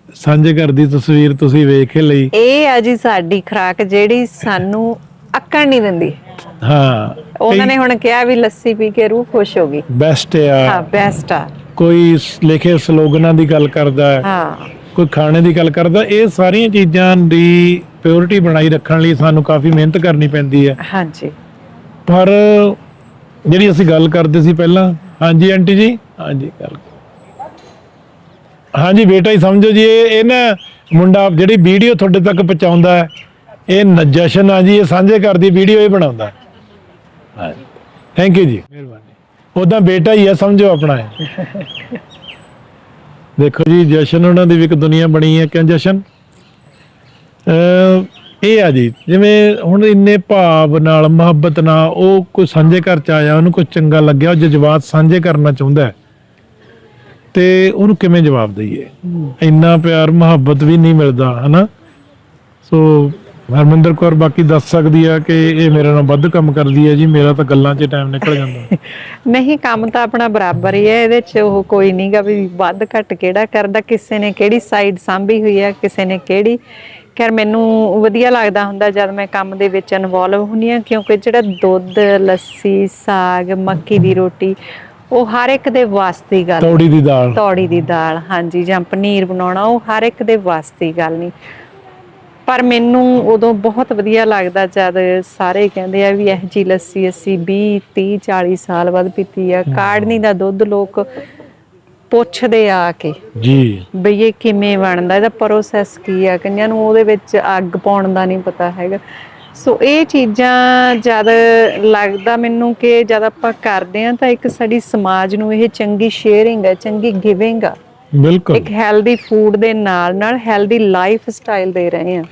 ਸਾਂਝੇ ਘਰ ਦੀ ਤਸਵੀਰ ਤੁਸੀਂ ਵੇਖ ਹੀ ਲਈ। ਇਹ ਆ ਜੀ ਸਾਡੀ ਖਰਾਕ ਜਿਹੜੀ ਸਾਨੂੰ ਅੱਕਣ ਨਹੀਂ ਦਿੰਦੀ। ਹਾਂ ਉਹਨਾਂ ਨੇ ਹੁਣ ਕਿਹਾ ਵੀ ਲੱਸੀ ਪੀ ਕੇ ਰੂਹ ਖੁਸ਼ ਹੋ ਗਈ। ਬੈਸਟ ਹਾਂ ਆ ਬੈਸਟ ਆ। ਕੋਈ ਲਿਖੇ ਸਲੋਗਨਾਂ ਦੀ ਗੱਲ ਕਰਦਾ ਹੈ ਹਾਂ। ਕੋਈ ਖਾਣੇ ਦੀ ਗੱਲ ਕਰਦਾ ਇਹ ਸਾਰੀਆਂ ਚੀਜ਼ਾਂ ਦੀ ਪਿਓਰਿਟੀ ਬਣਾਈ ਰੱਖਣ ਲਈ ਸਾਨੂੰ ਕਾਫੀ ਮਿਹਨਤ ਕਰਨੀ ਪੈਂਦੀ ਹੈ। ਹਾਂਜੀ। ਪਰ ਜਿਹੜੀ ਅਸੀਂ ਗੱਲ ਕਰਦੇ ਸੀ ਪਹਿਲਾਂ ਹਾਂਜੀ ਆਂਟੀ ਜੀ? ਹਾਂਜੀ ਗੱਲ ਹਾਂਜੀ ਬੇਟਾ ਹੀ ਸਮਝੋ ਜੀ ਇਹ ਇਹ ਨਾ ਮੁੰਡਾ ਜਿਹੜੀ ਵੀਡੀਓ ਤੁਹਾਡੇ ਤੱਕ ਪਹੁੰਚਾਉਂਦਾ ਹੈ ਇਹ ਨ- ਜਸ਼ਨ ਆ ਜੀ ਇਹ ਸਾਂਝੇ ਘਰ ਦੀ ਵੀਡੀਓ ਇਹ ਬਣਾਉਂਦਾ ਹੈ। ਹਾਂਜੀ। ਥੈਂਕ ਯੂ ਜੀ। ਮਿਹਰਬਾਨੀ। ਉਦਾਂ ਬੇਟਾ ਹੀ ਆ ਸਮਝੋ ਆਪਣਾ ਇਹ। ਦੇਖੋ ਜੀ ਜਸ਼ਨ ਉਹਨਾਂ ਦੀ ਵੀ ਇੱਕ ਦੁਨੀਆ ਬਣੀ ਹੈ ਕਿਉਂ ਜਸ਼ਨ? ਇਹ ਆ ਜੀ ਜਿਵੇਂ ਹੁਣ ਇੰਨੇ ਭਾਵ ਨਾਲ ਮੁਹੱਬਤ ਨਾਲ ਉਹ ਕੋਈ ਸਾਂਝੇ ਘਰ ਚ ਆਇਆ ਉਹਨੂੰ ਕੁਝ ਚੰਗਾ ਲੱਗਿਆ ਉਹ ਜਜ਼ਬਾਤ ਸਾਂਝੇ ਕਰਨਾ ਚਾਹੁੰਦਾ ਹੈ। ਤੇ ਉਹਨੂੰ ਕਿਵੇਂ ਜਵਾਬ ਦਈਏ? ਇੰਨਾ ਪਿਆਰ, ਮੁਹੱਬਤ ਵੀ ਨਹੀਂ ਮਿਲਦਾ, ਹਨਾ? ਸੋ ਹਰਮਿੰਦਰ ਕੌਰ ਬਾਕੀ ਦੱਸ ਸਕਦੀ ਆ ਕਿ ਇਹ ਮੇਰੇ ਨਾਲ ਵੱਧ ਕੰਮ ਕਰਦੀ ਹੈ ਜੀ, ਮੇਰਾ ਤਾਂ ਗੱਲਾਂ 'ਚ ਟਾਈਮ ਨਿਕਲ ਜਾਂਦਾ। ਨਹੀਂ, ਕੰਮ ਤਾਂ ਆਪਣਾ ਬਰਾਬਰ ਹੀ ਹੈ, ਇਹਦੇ 'ਚ ਉਹ ਕੋਈ ਨਹੀਂਗਾ ਵੀ ਵੱਧ ਘੱਟ ਕਿਹੜਾ ਕਰਦਾ, ਕਿਸੇ ਨੇ ਕਿਹੜੀ ਸਾਈਡ ਸਾਂਭੀ ਹੋਈ ਹੈ ਕਿਸੇ ਨੇ ਕਿਹੜੀ। ਖੈਰ, ਮੈਨੂੰ ਵਧੀਆ ਲੱਗਦਾ ਹੁੰਦਾ ਜਦ ਮੈਂ ਕੰਮ ਦੇ ਵਿੱਚ ਇਨਵੋਲਵ ਹੁੰਨੀ ਆ, ਕਿਉਂਕਿ ਜਿਹੜਾ ਦੁੱਧ, ਲੱਸੀ, ਸਾਗ, ਮੱਕੀ ਦੀ ਰੋਟੀ ਉਹ ਹਰ ਇੱਕ ਦੇ ਵਾਸਤੇ ਗੱਲ ਤੌੜੀ ਦੀ ਦਾਲ। ਤੌੜੀ ਦੀ ਦਾਲ ਹਾਂਜੀ ਜਾਂ ਪਨੀਰ ਬਣਾਉਣਾ ਉਹ ਹਰ ਇੱਕ ਦੇ ਵਾਸਤੇ ਗੱਲ ਨਹੀਂ। ਪਰ ਮੈਨੂੰ ਉਦੋਂ ਬਹੁਤ ਵਧੀਆ ਲੱਗਦਾ ਜਦ ਸਾਰੇ ਕਹਿੰਦੇ ਆ ਵੀ ਇਹ ਜੀ ਲੱਸੀ ਅਸੀਂ 20 30 40 ਸਾਲ ਬਾਅਦ ਪੀਤੀ ਆ। ਕਾੜਨੀ ਦਾ ਦੁੱਧ ਲੋਕ ਪੁੱਛਦੇ ਆ ਕੇ ਜੀ। ਬਈ ਇਹ ਕਿਵੇਂ ਬਣਦਾ ਇਹਦਾ ਪ੍ਰੋਸੈਸ ਕੀ ਆ? ਕਈਆਂ ਨੂੰ ਉਹਦੇ ਵਿੱਚ ਅੱਗ ਪਾਉਣ ਦਾ ਨਹੀਂ ਪਤਾ ਹੈਗਾ। ਸੋ ਇਹ ਚੀਜ਼ਾਂ ਜਦ ਲੱਗਦਾ ਮੈਨੂੰ ਕਿ ਜਦ ਆਪਾਂ ਕਰਦੇ ਆ ਤਾਂ ਇੱਕ ਸਾਡੀ ਸਮਾਜ ਨੂੰ ਇਹ ਚੰਗੀ ਸ਼ੇਅਰਿੰਗ ਹੈ ਚੰਗੀ ਗਿਵਿੰਗ ਆ। ਬਿਲਕੁਲ। ਇੱਕ ਹੈਲਦੀ ਫੂਡ ਦੇ ਨਾਲ ਨਾਲ ਹੈਲਦੀ ਲਾਈਫ ਸਟਾਈਲ ਦੇ ਰਹੇ ਆ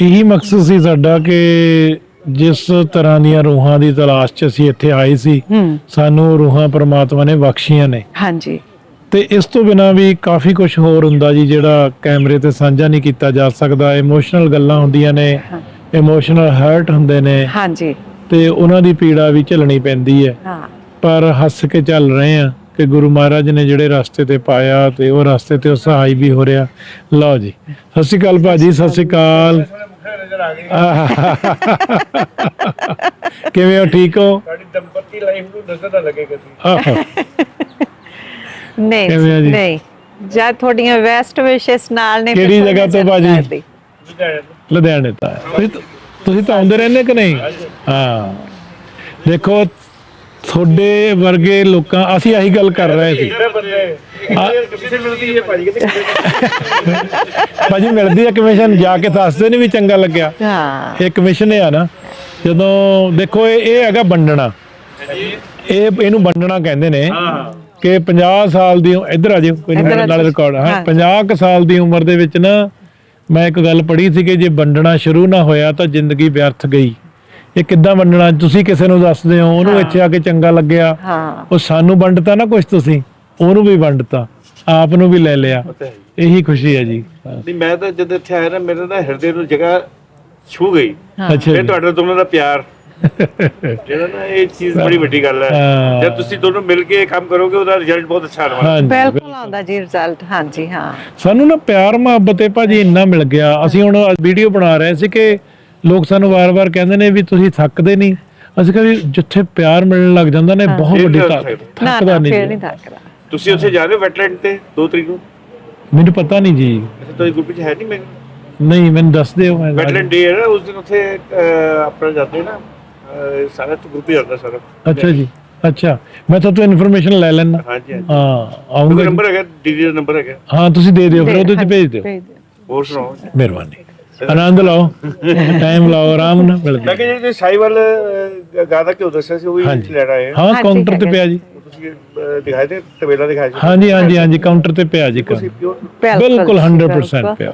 ਇਹੀ ਮਕਸਦ ਸੀ ਸਾਡਾ ਕਿ ਜਿਸ ਤਰ੍ਹਾਂ ਦੀਆਂ ਰੂਹਾਂ ਦੀ ਤਲਾਸ਼ 'ਚ ਅਸੀਂ ਇੱਥੇ ਆਏ ਸੀ ਸਾਨੂੰ ਰੂਹਾਂ ਪ੍ਰਮਾਤਮਾ ਨੇ ਬਖਸ਼ੀਆਂ ਨੇ। ਹਾਂਜੀ। ਤੇ ਇਸ ਤੋਂ ਬਿਨਾ ਵੀ ਕਾਫੀ ਕੁਝ ਹੋਰ ਹੁੰਦਾ ਜੀ ਜਿਹੜਾ ਕੈਮਰੇ ਤੇ ਸਾਂਝਾ ਨਹੀਂ ਕੀਤਾ ਜਾ ਸਕਦਾ ਇਮੋਸ਼ਨਲ ਗੱਲਾਂ ਹੁੰਦੀਆਂ ਨੇ। ਇਮੋਸ਼ਨਲ ਹਰਟ ਹੁੰਦੇ ਨੇ। ਹਾਂਜੀ। ਤੇ ਉਹਨਾਂ ਦੀ ਪੀੜਾ ਵੀ ਝੱਲਣੀ ਪੈਂਦੀ ਹੈ। ਹਾਂ। ਪਰ ਹੱਸ ਕੇ ਚੱਲ ਰਹੇ ਆ ਕਿ ਗੁਰੂ ਮਹਾਰਾਜ ਨੇ ਜਿਹੜੇ ਰਸਤੇ ਤੇ ਪਾਇਆ ਤੇ ਉਹ ਰਸਤੇ ਤੇ ਉਹ ਸਹਾਈ ਵੀ ਹੋ ਰਿਹਾ। ਲਓ ਜੀ। ਸਤਿ ਸ਼੍ਰੀ ਅਕਾਲ ਭਾਜੀ ਸਤਿ ਸ਼੍ਰੀ ਅਕਾਲ। ਕਿਵੇਂ ਹੋ ਠੀਕ ਹੋ? ਸਾਡੀ ਦੰਪਤੀ ਲਾਈਫ ਨੂੰ ਨਜ਼ਰ ਨਾ ਲੱਗੇ ਕਦੀ। ਨਹੀਂ? ਨਹੀਂ। ਜਦ ਤੁਹਾਡੀਆਂ ਵੈਸਟ ਵਿਸ਼ੇਸ ਨਾਲ ਨੇ ਕਿਹੜੀ ਜਗ੍ਹਾ ਤੋਂ ਭਾਜੀ? ਕਰਦੀ। ਲੁਧਿਆਣੇ ਤੋਂ। ਤੁਸੀਂ ਤਾਂ- ਤੁਸੀਂ ਤਾਂ ਆਉਂਦੇ ਰਹਿੰਦੇ ਕਿ ਨਹੀਂ? ਹਾਂ। ਦੇਖੋ ਤੁਹਾਡੇ ਵਰਗੇ ਲੋਕਾਂ ਅਸੀਂ ਆਹੀ ਗੱਲ ਕਰ ਰਹੇ ਸੀ। ਜਿਹੜੇ ਬੰਦੇ ਕਿਸੇ ਮਿਲਦੀ ਹੈ ਭਾਜੀ? ਕਿਤੇ ਭਾਜੀ ਮਿਲਦੀ ਹੈ ਕਮਿਸ਼ਨ। ਜਾ ਕੇ ਦੱਸਦੇ ਨਹੀਂ ਵੀ ਚੰਗਾ ਲੱਗਿਆ। ਹਾਂ। ਇਹ ਕਮਿਸ਼ਨ ਆ ਨਾ। ਜਦੋਂ ਦੇਖੋ ਇਹ ਇਹ ਹੈਗਾ ਵੰਡਣਾ। ਇਹ ਇਹਨੂੰ ਵੰਡਣਾ ਕਹਿੰਦੇ ਨੇ ਕਿ 50 ਸਾਲ ਦੀ ਉ- ਇੱਧਰ ਆ ਜਿਓ ਕੋਈ ਨਾਲ। ਰਿਕਾਰਡ ਹੈ ਹਾਂ। 50 ਕੁ ਸਾਲ ਦੀ ਉਮਰ ਦੇ ਵਿੱਚ ਨਾ ਮੈਂ ਇੱਕ ਗੱਲ ਪੜ੍ਹੀ ਸੀ ਕਿ ਜੇ ਵੰਡਣਾ ਸ਼ੁਰੂ ਨਾ ਹੋਇਆ ਤਾਂ ਜ਼ਿੰਦਗੀ ਵਿਅਰਥ ਗਈ। ਇਹ ਕਿੱਦਾਂ ਵੰਡਣਾ ਤੁਸੀਂ ਕਿਸੇ ਨੂੰ ਦੱਸਦੇ ਹੋ ਉਹਨੂੰ ਇੱਥੇ ਆ ਕੇ ਚੰਗਾ ਲੱਗਿਆ। ਹਾਂ। ਉਹ ਸਾਨੂੰ ਵੰਡਤਾ ਨਾ ਕੁਝ ਤੁਸੀਂ ਉਹਨੂੰ ਵੀ ਵੰਡਤਾ ਆਪ ਨੂੰ ਵੀ ਲੈ ਲਿਆ। ਇਹੀ ਖੁਸ਼ੀ ਹੈ ਜੀ। ਨਹੀਂ ਮੈਂ ਤਾਂ ਜਦ ਇੱਥੇ ਆਇਆ ਨਾ ਮੇਰੇ ਨਾ ਹਿਰਦੇ ਨੂੰ ਜਗ੍ਹਾ ਛੂ ਗਈ। ਅੱਛਾ ਫਿਰ ਤੁਹਾਡੇ ਦੋਨਾਂ ਦਾ ਪਿਆਰ। ਜਿਹੜਾ ਨਾ ਇਹ ਚੀਜ਼ ਬੜੀ ਵੱਡੀ ਗੱਲ ਹੈ। ਹਾਂ। ਜਦ ਤੁਸੀਂ ਦੋਨੋਂ ਮਿਲ ਕੇ ਇਹ ਕੰਮ ਕਰੋਗੇ ਉਹਦਾ ਰਿਜ਼ਲਟ ਬਹੁਤ ਅੱਛਾ ਆਉਣਾ ਹਾਂਜੀ ਬਿਲਕੁਲ ਆਉਂਦਾ ਜੀ ਰਿਜ਼ਲਟ ਹਾਂਜੀ ਹਾਂ। ਸਾਨੂੰ ਨਾ ਪਿਆਰ ਮੁਹੱਬਤ ਤੇ ਭਾਜੀ ਇੰਨਾ ਮਿਲ ਗਿਆ। ਅਸੀਂ ਹੁਣ ਵੀਡੀਓ ਬਣਾ ਰਹੇ ਸੀ ਕਿ ਲੋਕ ਸਾਨੂੰ ਵਾਰ-ਵਾਰ ਕਹਿੰਦੇ ਨੇ ਵੀ ਤੁਸੀਂ ਥੱਕਦੇ ਨਹੀਂ। ਅਸੀਂ ਕਹਿੰਦੇ ਜਿੱਥੇ ਪਿਆਰ ਮਿਲਣ ਲੱਗ ਜਾਂਦਾ ਨੇ ਬਹੁਤ ਫਿਰ ਵੱਡੀ ਤਾਕਤ ਥੱਕਦੇ। ਨਾ ਥੱਕਦਾ ਨਾ ਨਹੀਂ ਫਿਰ ਜੀ। ਨਹੀਂ ਥੱਕਦਾ। ਤੁਸੀਂ ਉੱਥੇ ਜਾ ਰਹੇ ਹੋ ਵੈਟਲੈਂਡ ਤੇ 2 ਤਰੀਕ ਨੂੰ? ਮੈਨੂੰ ਪਤਾ ਨਹੀਂ ਜੀ। ਅੱਛਾ ਤੁਹਾਡੀ ਗਰੁੱਪ ਵਿੱਚ ਹੈ ਨਹੀਂ ਮੈਂ। ਨਹੀਂ ਮੈਨੂੰ ਦੱਸ ਦਿਓ ਮੈਂ ਵੈਟਲੈਂਡ ਡੇ ਹੈ ਨਾ ਉਸ ਦਿਨ ਉੱਥੇ ਅਹ, ਆਪਣਾ ਜਾਂਦੇ ਨਾ। ਅਹ, ਸਾਰਾ ਤੋਂ ਗਰੁੱਪ ਹੀ ਜਾਂਦਾ ਸਾਰਾ। ਅੱਛਾ ਜੀ ਅੱਛਾ। ਮੈਂ ਤਾਂ ਤੋਂ ਇਨਫੋਰਮੇਸ਼ਨ ਲੈ ਲੈਣਾ ਹਾਂਜੀ ਹਾਂਜੀ। ਹਾਂ ਆਉਂਗਾ ਨੰਬਰ ਹੈਗਾ ਦੀਦੀ ਦਾ ਨੰਬਰ ਹੈਗਾ। ਹਾਂ ਤੁਸੀਂ ਦੇ ਦਿਓ ਫਿਰ ਉਹਦੇ ਚ ਭੇਜ ਦਿਓ। ਭੇਜ ਦਿਓ। ਹੋਰ ਸੁਣਾਓ? ਮਿਹਰਬਾਨੀ। ਆਨੰਦ ਲਓ। ਟਾਈਮ ਲਾਓ ਆਰਾਮ ਨਾਲ ਮਿਲਦੇ ਮੈਂ ਕਿਹਾ ਜਿਹੜੇ ਸਾਈਵਾਲ ਅਹ, ਗਾਂ ਦਾ ਕਿਉਂ ਦੱਸਿਆ ਸੀ ਉਹ ਵੀ ਹਾਂਜੀ। ਲੈਣਾ ਹੈ। ਹਾਂ ਹਾਂਜੀ, ਕਾਊਂਟਰ ਤੇ ਹੈਗਾ। ਪਿਆ ਜੀ। ਤੁਸੀਂ ਅਹ, ਦਿਖਾਏ ਤੇ ਤਵੇਲਾ ਦਿਖਾਇਆ ਸੀ। ਹਾਂਜੀ ਹਾਂਜੀ ਹਾਂਜੀ ਕਾਊਂਟਰ ਤੇ ਪਿਆ ਜੀ ਤੁਸੀਂ ਪਿਓਰ ਬਿਲਕੁਲ 100% ਪਿਆ।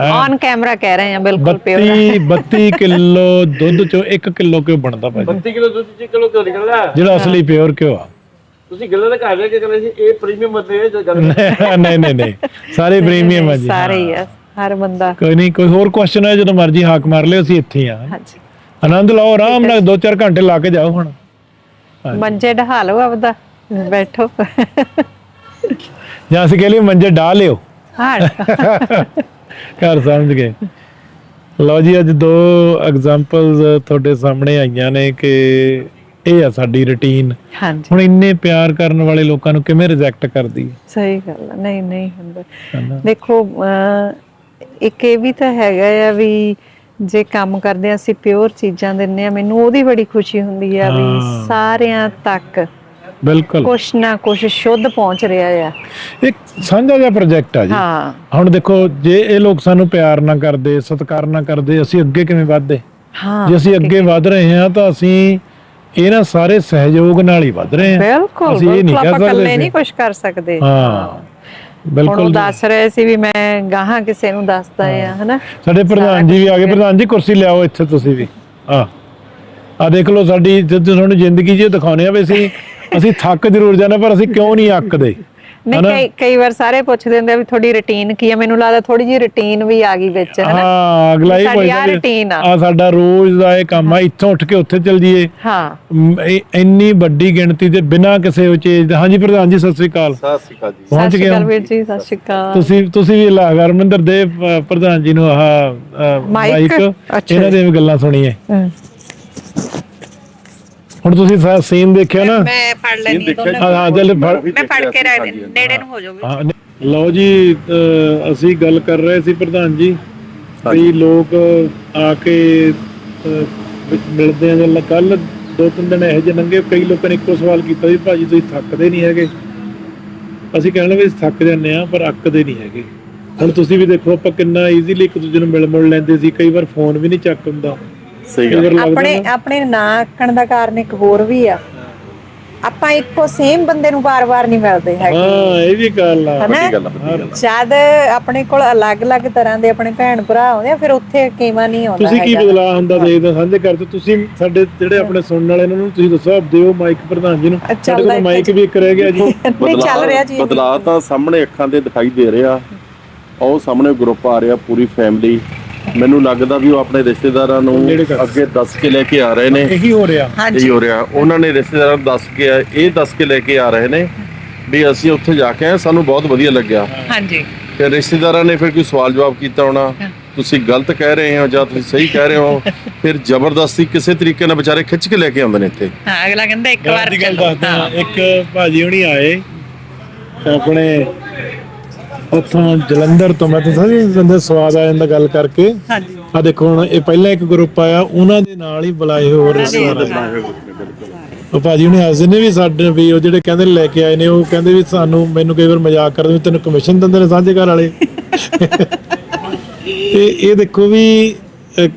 ਔਨ ਕੈਮਰਾ ਕਹਿ ਰਹੇ ਆ ਬਿਲਕੁਲ ਪਿਓਰ 32 32 ਕਿਲੋ ਦੁੱਧ ਚੋਂ 1 ਕਿਲੋ ਕਿਉਂ ਬਣਦਾ ਭਾਜੀ? 32 ਕਿਲੋ ਦੁੱਧ ਚ ਕਿਲੋ ਕਿਉਂ ਨਿਕਲਦਾ ਜਿਹੜਾ ਅਸਲੀ ਪਿਓਰ ਕਿਉਂ ਆ। ਤੁਸੀਂ ਗੱਲਾਂ ਤਾਂ ਕਰ ਰਹੇ ਕਿ ਕਹਿੰਦੇ ਸੀ ਇਹ ਪ੍ਰੀਮੀਅਮ ਬੰਦੇ ਹੈ ਜੋ ਗੱਲ ਨਹੀਂ ਨਹੀਂ ਨਹੀਂ ਸਾਰੇ ਪ੍ਰੀਮੀਅਮ ਆ ਜੀ। ਸਾਰੇ ਹੀ ਆ ਹਰ ਬੰਦਾ। ਕੋਈ ਨਹੀਂ ਕੋਈ ਹੋਰ ਕੁਐਸਚਨ ਹੈ ਜਦੋਂ ਮਰਜ਼ੀ ਹਾਕ ਮਾਰ ਲਿਓ ਅਸੀਂ ਇੱਥੇ ਹੀ ਆ। ਹਾਂਜੀ। ਆਨੰਦ ਲਓ ਆਰਾਮ ਨਾਲ 2-4 ਘੰਟੇ ਲਾ ਕੇ ਜਾਓ ਹੁਣ। ਮੰਜੇ ਢਹਾ ਲਓ ਆਪਦਾ ਬੈਠੋ। ਜਾਂ ਅਸੀਂ ਕਹ ਲਈ ਮੰਜੇ ਢਾ ਲਿਓ। ਹਾਂ। ਘਰ ਸਮਝ ਗਏ। ਲਓ ਜੀ ਅੱਜ ਦੋ ਐਗਜ਼ਾਮਪਲਸ ਤੁਹਾਡੇ ਸਾਹਮਣੇ ਆਈਆਂ ਨੇ ਕਿ ਇਹ ਆ ਸਾਡੀ ਰੁਟੀਨ ਹਾਂਜੀ। ਹੁਣ ਇੰਨੇ ਪਿਆਰ ਕਰਨ ਵਾਲੇ ਲੋਕਾਂ ਨੂੰ ਕਿਵੇਂ ਰਿਜੈਕਟ ਕਰਦੀ ਸਹੀ ਗੱਲ ਨਹੀਂ ਨਹੀਂ ਹੁੰਦਾ? ਦੇਖੋ ਇੱਕ ਇਹ ਵੀ ਤਾਂ ਹੈਗਾ ਆ ਵੀ ਜੇ ਕੰਮ ਕਰਦੇ ਆ ਅਸੀਂ ਪਿਓਰ ਚੀਜ਼ਾਂ ਦਿੰਨੇ ਆ ਮੈਨੂੰ ਉਹਦੀ ਬੜੀ ਖੁਸ਼ੀ ਹੁੰਦੀ ਆ ਵੀ। ਸਾਰਿਆਂ ਤੱਕ ਬਿਲਕੁਲ। ਕੁਛ ਨਾ ਕੁਛ ਸ਼ੁੱਧ ਪਹੁੰਚ ਰਿਹਾ ਆ। ਇੱਕ ਸਾਂਝਾ ਜਿਹਾ ਪ੍ਰੋਜੈਕਟ ਆ ਜੀ। ਹਾਂ। ਹੁਣ ਦੇਖੋ ਜੇ ਇਹ ਲੋਕ ਸਾਨੂੰ ਪਿਆਰ ਨਾ ਕਰਦੇ ਸਤਿਕਾਰ ਨਾ ਕਰਦੇ ਅਸੀਂ ਅੱਗੇ ਕਿਵੇਂ ਵਧਦੇ? ਹਾਂ ਜੇ ਅਸੀਂ ਅੱਗੇ ਵਧ ਰਹੇ ਹਾਂ ਤਾਂ ਅਸੀਂ ਇਹਨਾਂ ਸਾਰੇ ਸਹਿਯੋਗ ਨਾਲ ਹੀ ਵਧ ਰਹੇ ਹਾਂ। ਬਿਲਕੁਲ ਅਸੀਂ ਇਹ ਨਹੀਂ ਆਪਾਂ ਸਕਦੇ ਇਕੱਲੇ ਨਹੀਂ। ਕੁਝ ਕਰ ਸਕਦੇ। ਹਾਂ ਬਿਲਕੁਲ ਦੱਸ ਰਹੇ ਸੀ ਵੀ ਮੈਂ ਗਾਹਾਂ ਕਿਸੇ ਨੂੰ ਦੱਸਦਾ ਆ ਹਨਾ? ਸਾਡੇ ਪ੍ਰਧਾਨ ਜੀ ਵੀ ਆ ਗਏ। ਪ੍ਰਧਾਨ ਜੀ ਕੁਰਸੀ ਲਿਆਓ ਇੱਥੇ ਤੁਸੀਂ ਵੀ। ਆ। ਆ ਦੇਖ ਲਓ ਸਾਡੀ ਜਦੋਂ ਤੁਹਾਨੂੰ ਜ਼ਿੰਦਗੀ 'ਚ ਦਿਖਾਉਣੇ ਆ ਵੀ ਅਸੀਂ ਅਸੀਂ ਥੱਕ ਜ਼ਰੂਰ ਜਾਂਦੇ ਪਰ ਅਸੀਂ ਕਿਉਂ ਨਹੀਂ ਅੱਕਦੇ? ਨਹੀਂ? ਕਈ ਕਈ ਵਾਰ ਸਾਰੇ ਪੁੱਛਦੇ ਹੁੰਦੇ ਆ ਵੀ ਤੁਹਾਡੀ ਰੁਟੀਨ ਕੀ ਆ? ਮੈਨੂੰ ਲੱਗਦਾ ਥੋੜੀ ਜਿਹੀ ਰੁਟੀਨ ਵੀ ਆ ਗਈ ਵਿੱਚ ਹਨਾ? ਹਾਂ ਅਗਲਾ ਹੀ ਸਾਡੀ routine ਆ। ਆ ਸਾਡਾ ਰੋਜ਼ ਦਾ ਇਹ ਕੰਮ ਆ ਇੱਥੋਂ ਉੱਠ ਕੇ ਉੱਥੇ ਚੱਲ ਜਾਈਏ। ਹਾਂ। ਇੰਨੀ ਵੱਡੀ ਗਿਣਤੀ ਦੇ ਬਿਨਾਂ ਕਿਸੇ ਉਚੇਜ ਦੇ। ਹਾਂਜੀ ਪ੍ਰਧਾਨ ਜੀ ਸਤਿ ਸ੍ਰੀ ਅਕਾਲ। ਸਤਿ ਸ਼੍ਰੀ ਅਕਾਲ ਜੀ। ਪਹੁੰਚ ਸਤਿ ਸ਼੍ਰੀ ਗਏ? ਵੀਰ ਜੀ ਸਤਿ ਸ਼੍ਰੀ ਅਕਾਲ। ਤੁਸੀਂ ਤੁਸੀਂ ਵੀ ਲਾ ਹਰਮਿੰਦਰ ਦੇ ਪ੍ਰਧਾਨ ਜੀ ਨੂੰ ਆਹ ਮਾਈਕ? ਇਹਨਾਂ ਦੀਆਂ ਵੀ ਗੱਲਾਂ ਸੁਣੀਏ। ਹੁਣ ਤੁਸੀਂ ਸੀਨ ਦੇਖਿਆ ਨਾ? ਮੈਂ ਫੜ ਲੈਣੀ ਹਾਂ ਹਾਂ ਚੱਲ ਫੜ। ਮੈਂ ਫੜ ਕੇ ਰੱਖ ਨੇੜੇ ਨੂੰ ਹੋ ਜਾਓਗੇ ਹਾਂ। ਲਓ ਜੀ ਅ, ਅਸੀਂ ਗੱਲ ਕਰ ਰਹੇ ਸੀ ਪ੍ਰਧਾਨ ਜੀ ਵੀ ਲੋਕ ਆ ਕੇ ਅ, ਵਿੱਚ ਮਿਲਦੇ ਆ ਜਾਂ ਕੱਲ ਦੋ ਤਿੰਨ ਦਿਨ ਇਹੋ ਜਿਹੇ ਲੰਘੇ ਕਈ ਲੋਕਾਂ ਨੇ ਇੱਕੋ ਸਵਾਲ ਕੀਤਾ ਵੀ ਭਾਜੀ ਤੁਸੀਂ ਥੱਕਦੇ ਨਹੀਂ ਹੈਗੇ। ਅਸੀਂ ਕਹਿਣ ਲੱਗੇ ਅਸੀਂ ਥੱਕ ਜਾਂਦੇ ਆ ਪਰ ਅੱਕਦੇ ਨਹੀਂ ਹੈਗੇ। ਹੁਣ ਤੁਸੀਂ ਵੀ ਦੇਖੋ ਆਪਾਂ ਕਿੰਨਾ ਈਜ਼ੀਲੀ ਇੱਕ ਦੂਜੇ ਨੂੰ ਮਿਲ ਮੁਲ ਲੈਂਦੇ ਸੀ ਕਈ ਵਾਰ ਫੋਨ ਵੀ ਨਹੀਂ ਚੱਕ ਹੁੰਦਾ। ਸਹੀ ਗੱਲ। ਆਪਣੇ ਆਪਣੇ ਨਾ ਆਖਣ ਦਾ ਕਾਰਨ ਇੱਕ ਹੋਰ ਵੀ ਆ। ਆਪਾਂ ਇੱਕੋ ਸੇਮ ਬੰਦੇ ਨੂੰ ਵਾਰ-ਵਾਰ ਨਹੀਂ ਮਿਲਦੇ ਹੈਗੇ। ਹਾਂ ਇਹ ਵੀ ਗੱਲ ਆ। ਵੱਡੀ ਗੱਲ ਆ। ਜਦ ਆਪਣੇ ਕੋਲ ਅਲੱਗ-ਅਲੱਗ ਤਰ੍ਹਾਂ ਦੇ ਆਪਣੇ ਭੈਣ ਭਰਾ ਆਉਂਦੇ ਆ ਫਿਰ ਉੱਥੇ ਕੀਮਾ ਨਹੀਂ ਆਉਂਦਾ ਤੁਸੀਂ ਕੀ ਹੈਗਾ। ਬਦਲਾਅ ਹੁੰਦਾ ਦੇਖਦੇ ਹੋ, ਸਾਂਝੇ ਕਰਦੇ? ਤੁਸੀਂ ਸਾਡੇ ਜਿਹੜੇ ਆਪਣੇ ਸੁਣਨ ਵਾਲੇ ਨੇ ਉਹਨਾਂ ਨੂੰ ਤੁਸੀਂ ਦੱਸੋ ਆਪ ਦਿਓ ਮਾਈਕ ਪ੍ਰਧਾਨ ਜੀ ਨੂੰ। ਸਾਡੇ ਕੋਲ ਮਾਈਕ ਵੀ ਇੱਕ ਰਹਿ ਗਿਆ ਜੀ। ਨਹੀਂ ਚੱਲ ਰਿਹਾ ਜੀ ਬਦਲਾਅ ਤਾਂ ਸਾਹਮਣੇ ਅੱਖਾਂ ਦੇ ਦਿਖਾਈ ਦੇ ਰਿਹਾ। ਉਹ ਸਾਹਮਣੇ ਗਰੁੱਪ ਆ ਰਿਹਾ ਪੂਰੀ ਫੈਮਿਲੀ ਮੈਨੂੰ ਲੱਗਦਾ ਵੀ ਉਹ ਆਪਣੇ ਰਿਸ਼ਤੇਦਾਰਾਂ ਨੂੰ। ਅੱਗੇ ਦੱਸ ਕੇ ਲੈ ਕੇ ਆ ਰਹੇ ਨੇ। ਇਹੀ ਹੋ ਰਿਹਾ। ਇਹੀ ਹੋ ਰਿਹਾ। ਉਹਨਾਂ ਨੇ ਰਿਸ਼ਤੇਦਾਰਾਂ ਨੂੰ ਦੱਸ ਕੇ ਆ- ਇਹ ਦੱਸ ਕੇ ਲੈ ਕੇ ਆ ਰਹੇ ਨੇ ਵੀ ਅਸੀਂ ਉੱਥੇ ਜਾ ਕੇ ਆਏ। ਸਾਨੂੰ ਬਹੁਤ ਵਧੀਆ ਲੱਗਿਆ। ਹਾਂਜੀ। ਤੇ ਰਿਸ਼ਤੇਦਾਰਾਂ ਨੇ ਫਿਰ ਕੋਈ ਸਵਾਲ ਜਵਾਬ ਕੀਤਾ ਹੋਣਾ ਤੁਸੀਂ ਗਲਤ ਕਹਿ ਰਹੇ ਹੋ ਜਾਂ ਤੁਸੀਂ ਸਹੀ ਕਹਿ ਰਹੇ ਹੋ ਫਿਰ ਜ਼ਬਰਦਸਤੀ ਕਿਸੇ ਤਰੀਕੇ ਨਾਲ ਵਿਚਾਰੇ ਖਿੱਚ ਕੇ ਲੈ ਕੇ ਆਉਂਦੇ ਨੇ ਇੱਥੇ। ਹਾਂ ਅਗਲਾ ਕਹਿੰਦਾ ਇੱਕ ਗੱਲ ਦੀ ਗੱਲ ਦੱਸਦਾ ਇੱਕ ਭਾਜੀ ਹੁਣੀ ਆਏ ਆਪਣੇ ਉੱਥੋਂ ਜਲੰਧਰ ਤੋਂ ਮੈਂ ਤਾਂ ਸਾਰੀ ਬੰਦੇ ਸਵਾਦ ਆ ਜਾਂਦਾ ਗੱਲ ਕਰਕੇ। ਹਾਂਜੀ। ਆ ਦੇਖੋ ਹੁਣ ਇਹ ਪਹਿਲਾਂ ਇੱਕ ਗਰੁੱਪ ਆਇਆ ਉਹਨਾਂ ਦੇ ਨਾਲ ਹੀ ਬੁਲਾਏ ਹੋਰ ਰਿਸ਼ਤੇਦਾਰ ਉਹ ਭਾਜੀ ਹੁਣੇ ਹੱਸਦੇ ਨੇ ਵੀ ਸਾਡੇ ਵੀ ਉਹ ਜਿਹੜੇ ਕਹਿੰਦੇ ਲੈ ਕੇ ਆਏ ਨੇ ਉਹ ਕਹਿੰਦੇ ਵੀ ਸਾਨੂੰ ਮੈਨੂੰ ਕਈ ਵਾਰ ਮਜ਼ਾਕ ਕਰਦੇ ਵੀ ਤੈਨੂੰ ਕਮਿਸ਼ਨ ਦਿੰਦੇ ਨੇ ਸਾਂਝੇ ਘਰ ਵਾਲੇ। ਤੇ ਇਹ ਦੇਖੋ ਵੀ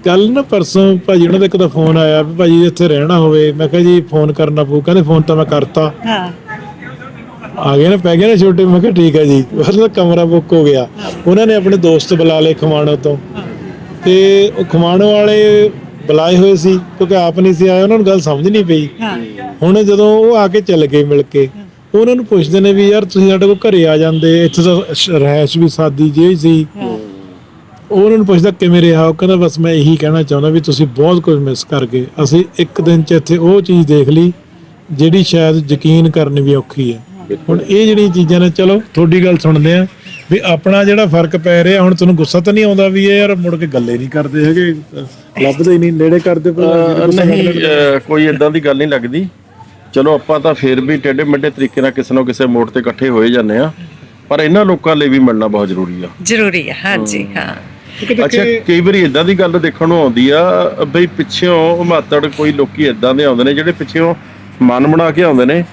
ਕੱਲ ਨਾ ਪਰਸੋਂ ਭਾਜੀ ਉਹਨਾਂ ਦਾ ਇੱਕ ਦਾ ਫੋਨ ਆਇਆ ਵੀ ਭਾਜੀ ਇੱਥੇ ਰਹਿਣਾ ਹੋਵੇ। ਮੈਂ ਕਿਹਾ ਜੀ ਫੋਨ ਕਰਨਾ ਪਊ ਕਹਿੰਦੇ ਫੋਨ ਤਾਂ ਮੈਂ ਕਰਤਾ। ਹਾਂ। ਆ ਗਏ ਨਾ ਪੈ ਗਏ ਨਾ ਛੋਟੇ ਮੈਂ ਕਿਹਾ ਠੀਕ ਹੈ ਜੀ। ਮਤਲਬ ਕਮਰਾ ਬੁੱਕ ਹੋ ਗਿਆ। ਉਹਨਾਂ ਨੇ ਆਪਣੇ ਦੋਸਤ ਬੁਲਾ ਲਏ ਖਮਾਣੋ ਤੋਂ। ਤੇ ਉਹ ਖਮਾਣੋ ਵਾਲੇ ਬੁਲਾਏ ਹੋਏ ਸੀ ਕਿਉਂਕਿ ਆਪ ਨਹੀਂ ਸੀ ਆਏ ਉਹਨਾਂ ਨੂੰ ਗੱਲ ਸਮਝ ਨਹੀਂ ਪਈ। ਹੁਣ ਜਦੋਂ ਉਹ ਆ ਕੇ ਚੱਲ ਗਏ ਮਿਲ ਕੇ ਉਹਨਾਂ ਨੂੰ ਪੁੱਛਦੇ ਨੇ ਵੀ ਯਾਰ ਤੁਸੀਂ ਸਾਡੇ ਕੋਲ ਘਰੇ ਆ ਜਾਂਦੇ ਇੱਥੇ ਤਾਂ ਰਹਿਸ਼ ਵੀ ਸਾਦੀ ਜਿਹੀ ਸੀ। ਉਹਨਾਂ ਨੂੰ ਪੁੱਛਦਾ ਕਿਵੇਂ ਰਿਹਾ? ਉਹ ਕਹਿੰਦਾ ਬਸ ਮੈਂ ਇਹੀ ਕਹਿਣਾ ਚਾਹੁੰਦਾ ਵੀ ਤੁਸੀਂ ਬਹੁਤ ਕੁਝ ਮਿਸ ਕਰ ਗਏ। ਅਸੀਂ ਇੱਕ ਦਿਨ 'ਚ ਇੱਥੇ ਉਹ ਚੀਜ਼ ਦੇਖ ਲਈ ਜਿਹੜੀ ਸ਼ਾਇਦ ਯਕੀਨ ਕਰਨ ਵੀ ਔਖੀ ਹੈ। ਹੁਣ ਇਹ ਜਿਹੜੀਆਂ ਚੀਜ਼ਾਂ ਨੇ ਚਲੋ ਤੁਹਾਡੀ ਗੱਲ ਸੁਣਦੇ ਆ ਵੀ ਆਪਣਾ ਜਿਹੜਾ ਫ਼ਰਕ ਪੈ ਰਿਹਾ ਹੁਣ ਤੁਹਾਨੂੰ ਗੁੱਸਾ ਤਾਂ ਨਹੀਂ ਆਉਂਦਾ ਵੀ ਇਹ ਯਾਰ ਮੁੜ ਕੇ ਗੱਲੇ ਨਹੀਂ ਕਰਦੇ ਹੈਗੇ ਲੱਭਦੇ ਹੀ ਨਹੀਂ ਨੇੜੇ ਕਰਦੇ ਪਰ ਨਹੀਂ ਕੋਈ ਇਦਾਂ ਦੀ ਗੱਲ ਨਹੀਂ ਲੱਗਦੀ। ਚਲੋ ਆਪਾਂ ਤਾਂ ਫੇਰ ਵੀ ਟੇਢੇ ਮੱਡੇ ਤਰੀਕੇ ਨਾਲ ਕਿਸੇ ਨਾ ਕਿਸੇ ਮੋੜ ਤੇ ਇਕੱਠੇ ਹੋਏ ਜਾਂਦੇ ਆ ਪਰ ਇਹਨਾਂ ਲੋਕਾਂ ਲਈ ਵੀ ਮਿਲਣਾ ਬਹੁਤ ਜ਼ਰੂਰੀ ਆ। ਜ਼ਰੂਰੀ ਹੈ ਹਾਂਜੀ ਹਾਂ। ਅੱਛਾ ਕਈ ਵਾਰੀ ਇਦਾਂ ਦੀ ਗੱਲ ਦੇਖਣ ਨੂੰ ਆਉਂਦੀ ਆ ਬਈ ਪਿੱਛੋਂ ਮਾਤੜ ਕੋਈ ਲੋਕੀ ਇਦਾਂ ਦੇ ਆਉਂਦੇ ਨੇ ਜਿਹੜੇ ਪਿੱਛੋਂ ਮਨ ਬਣਾ ਕੇ ਆਉਂਦੇ ਨੇ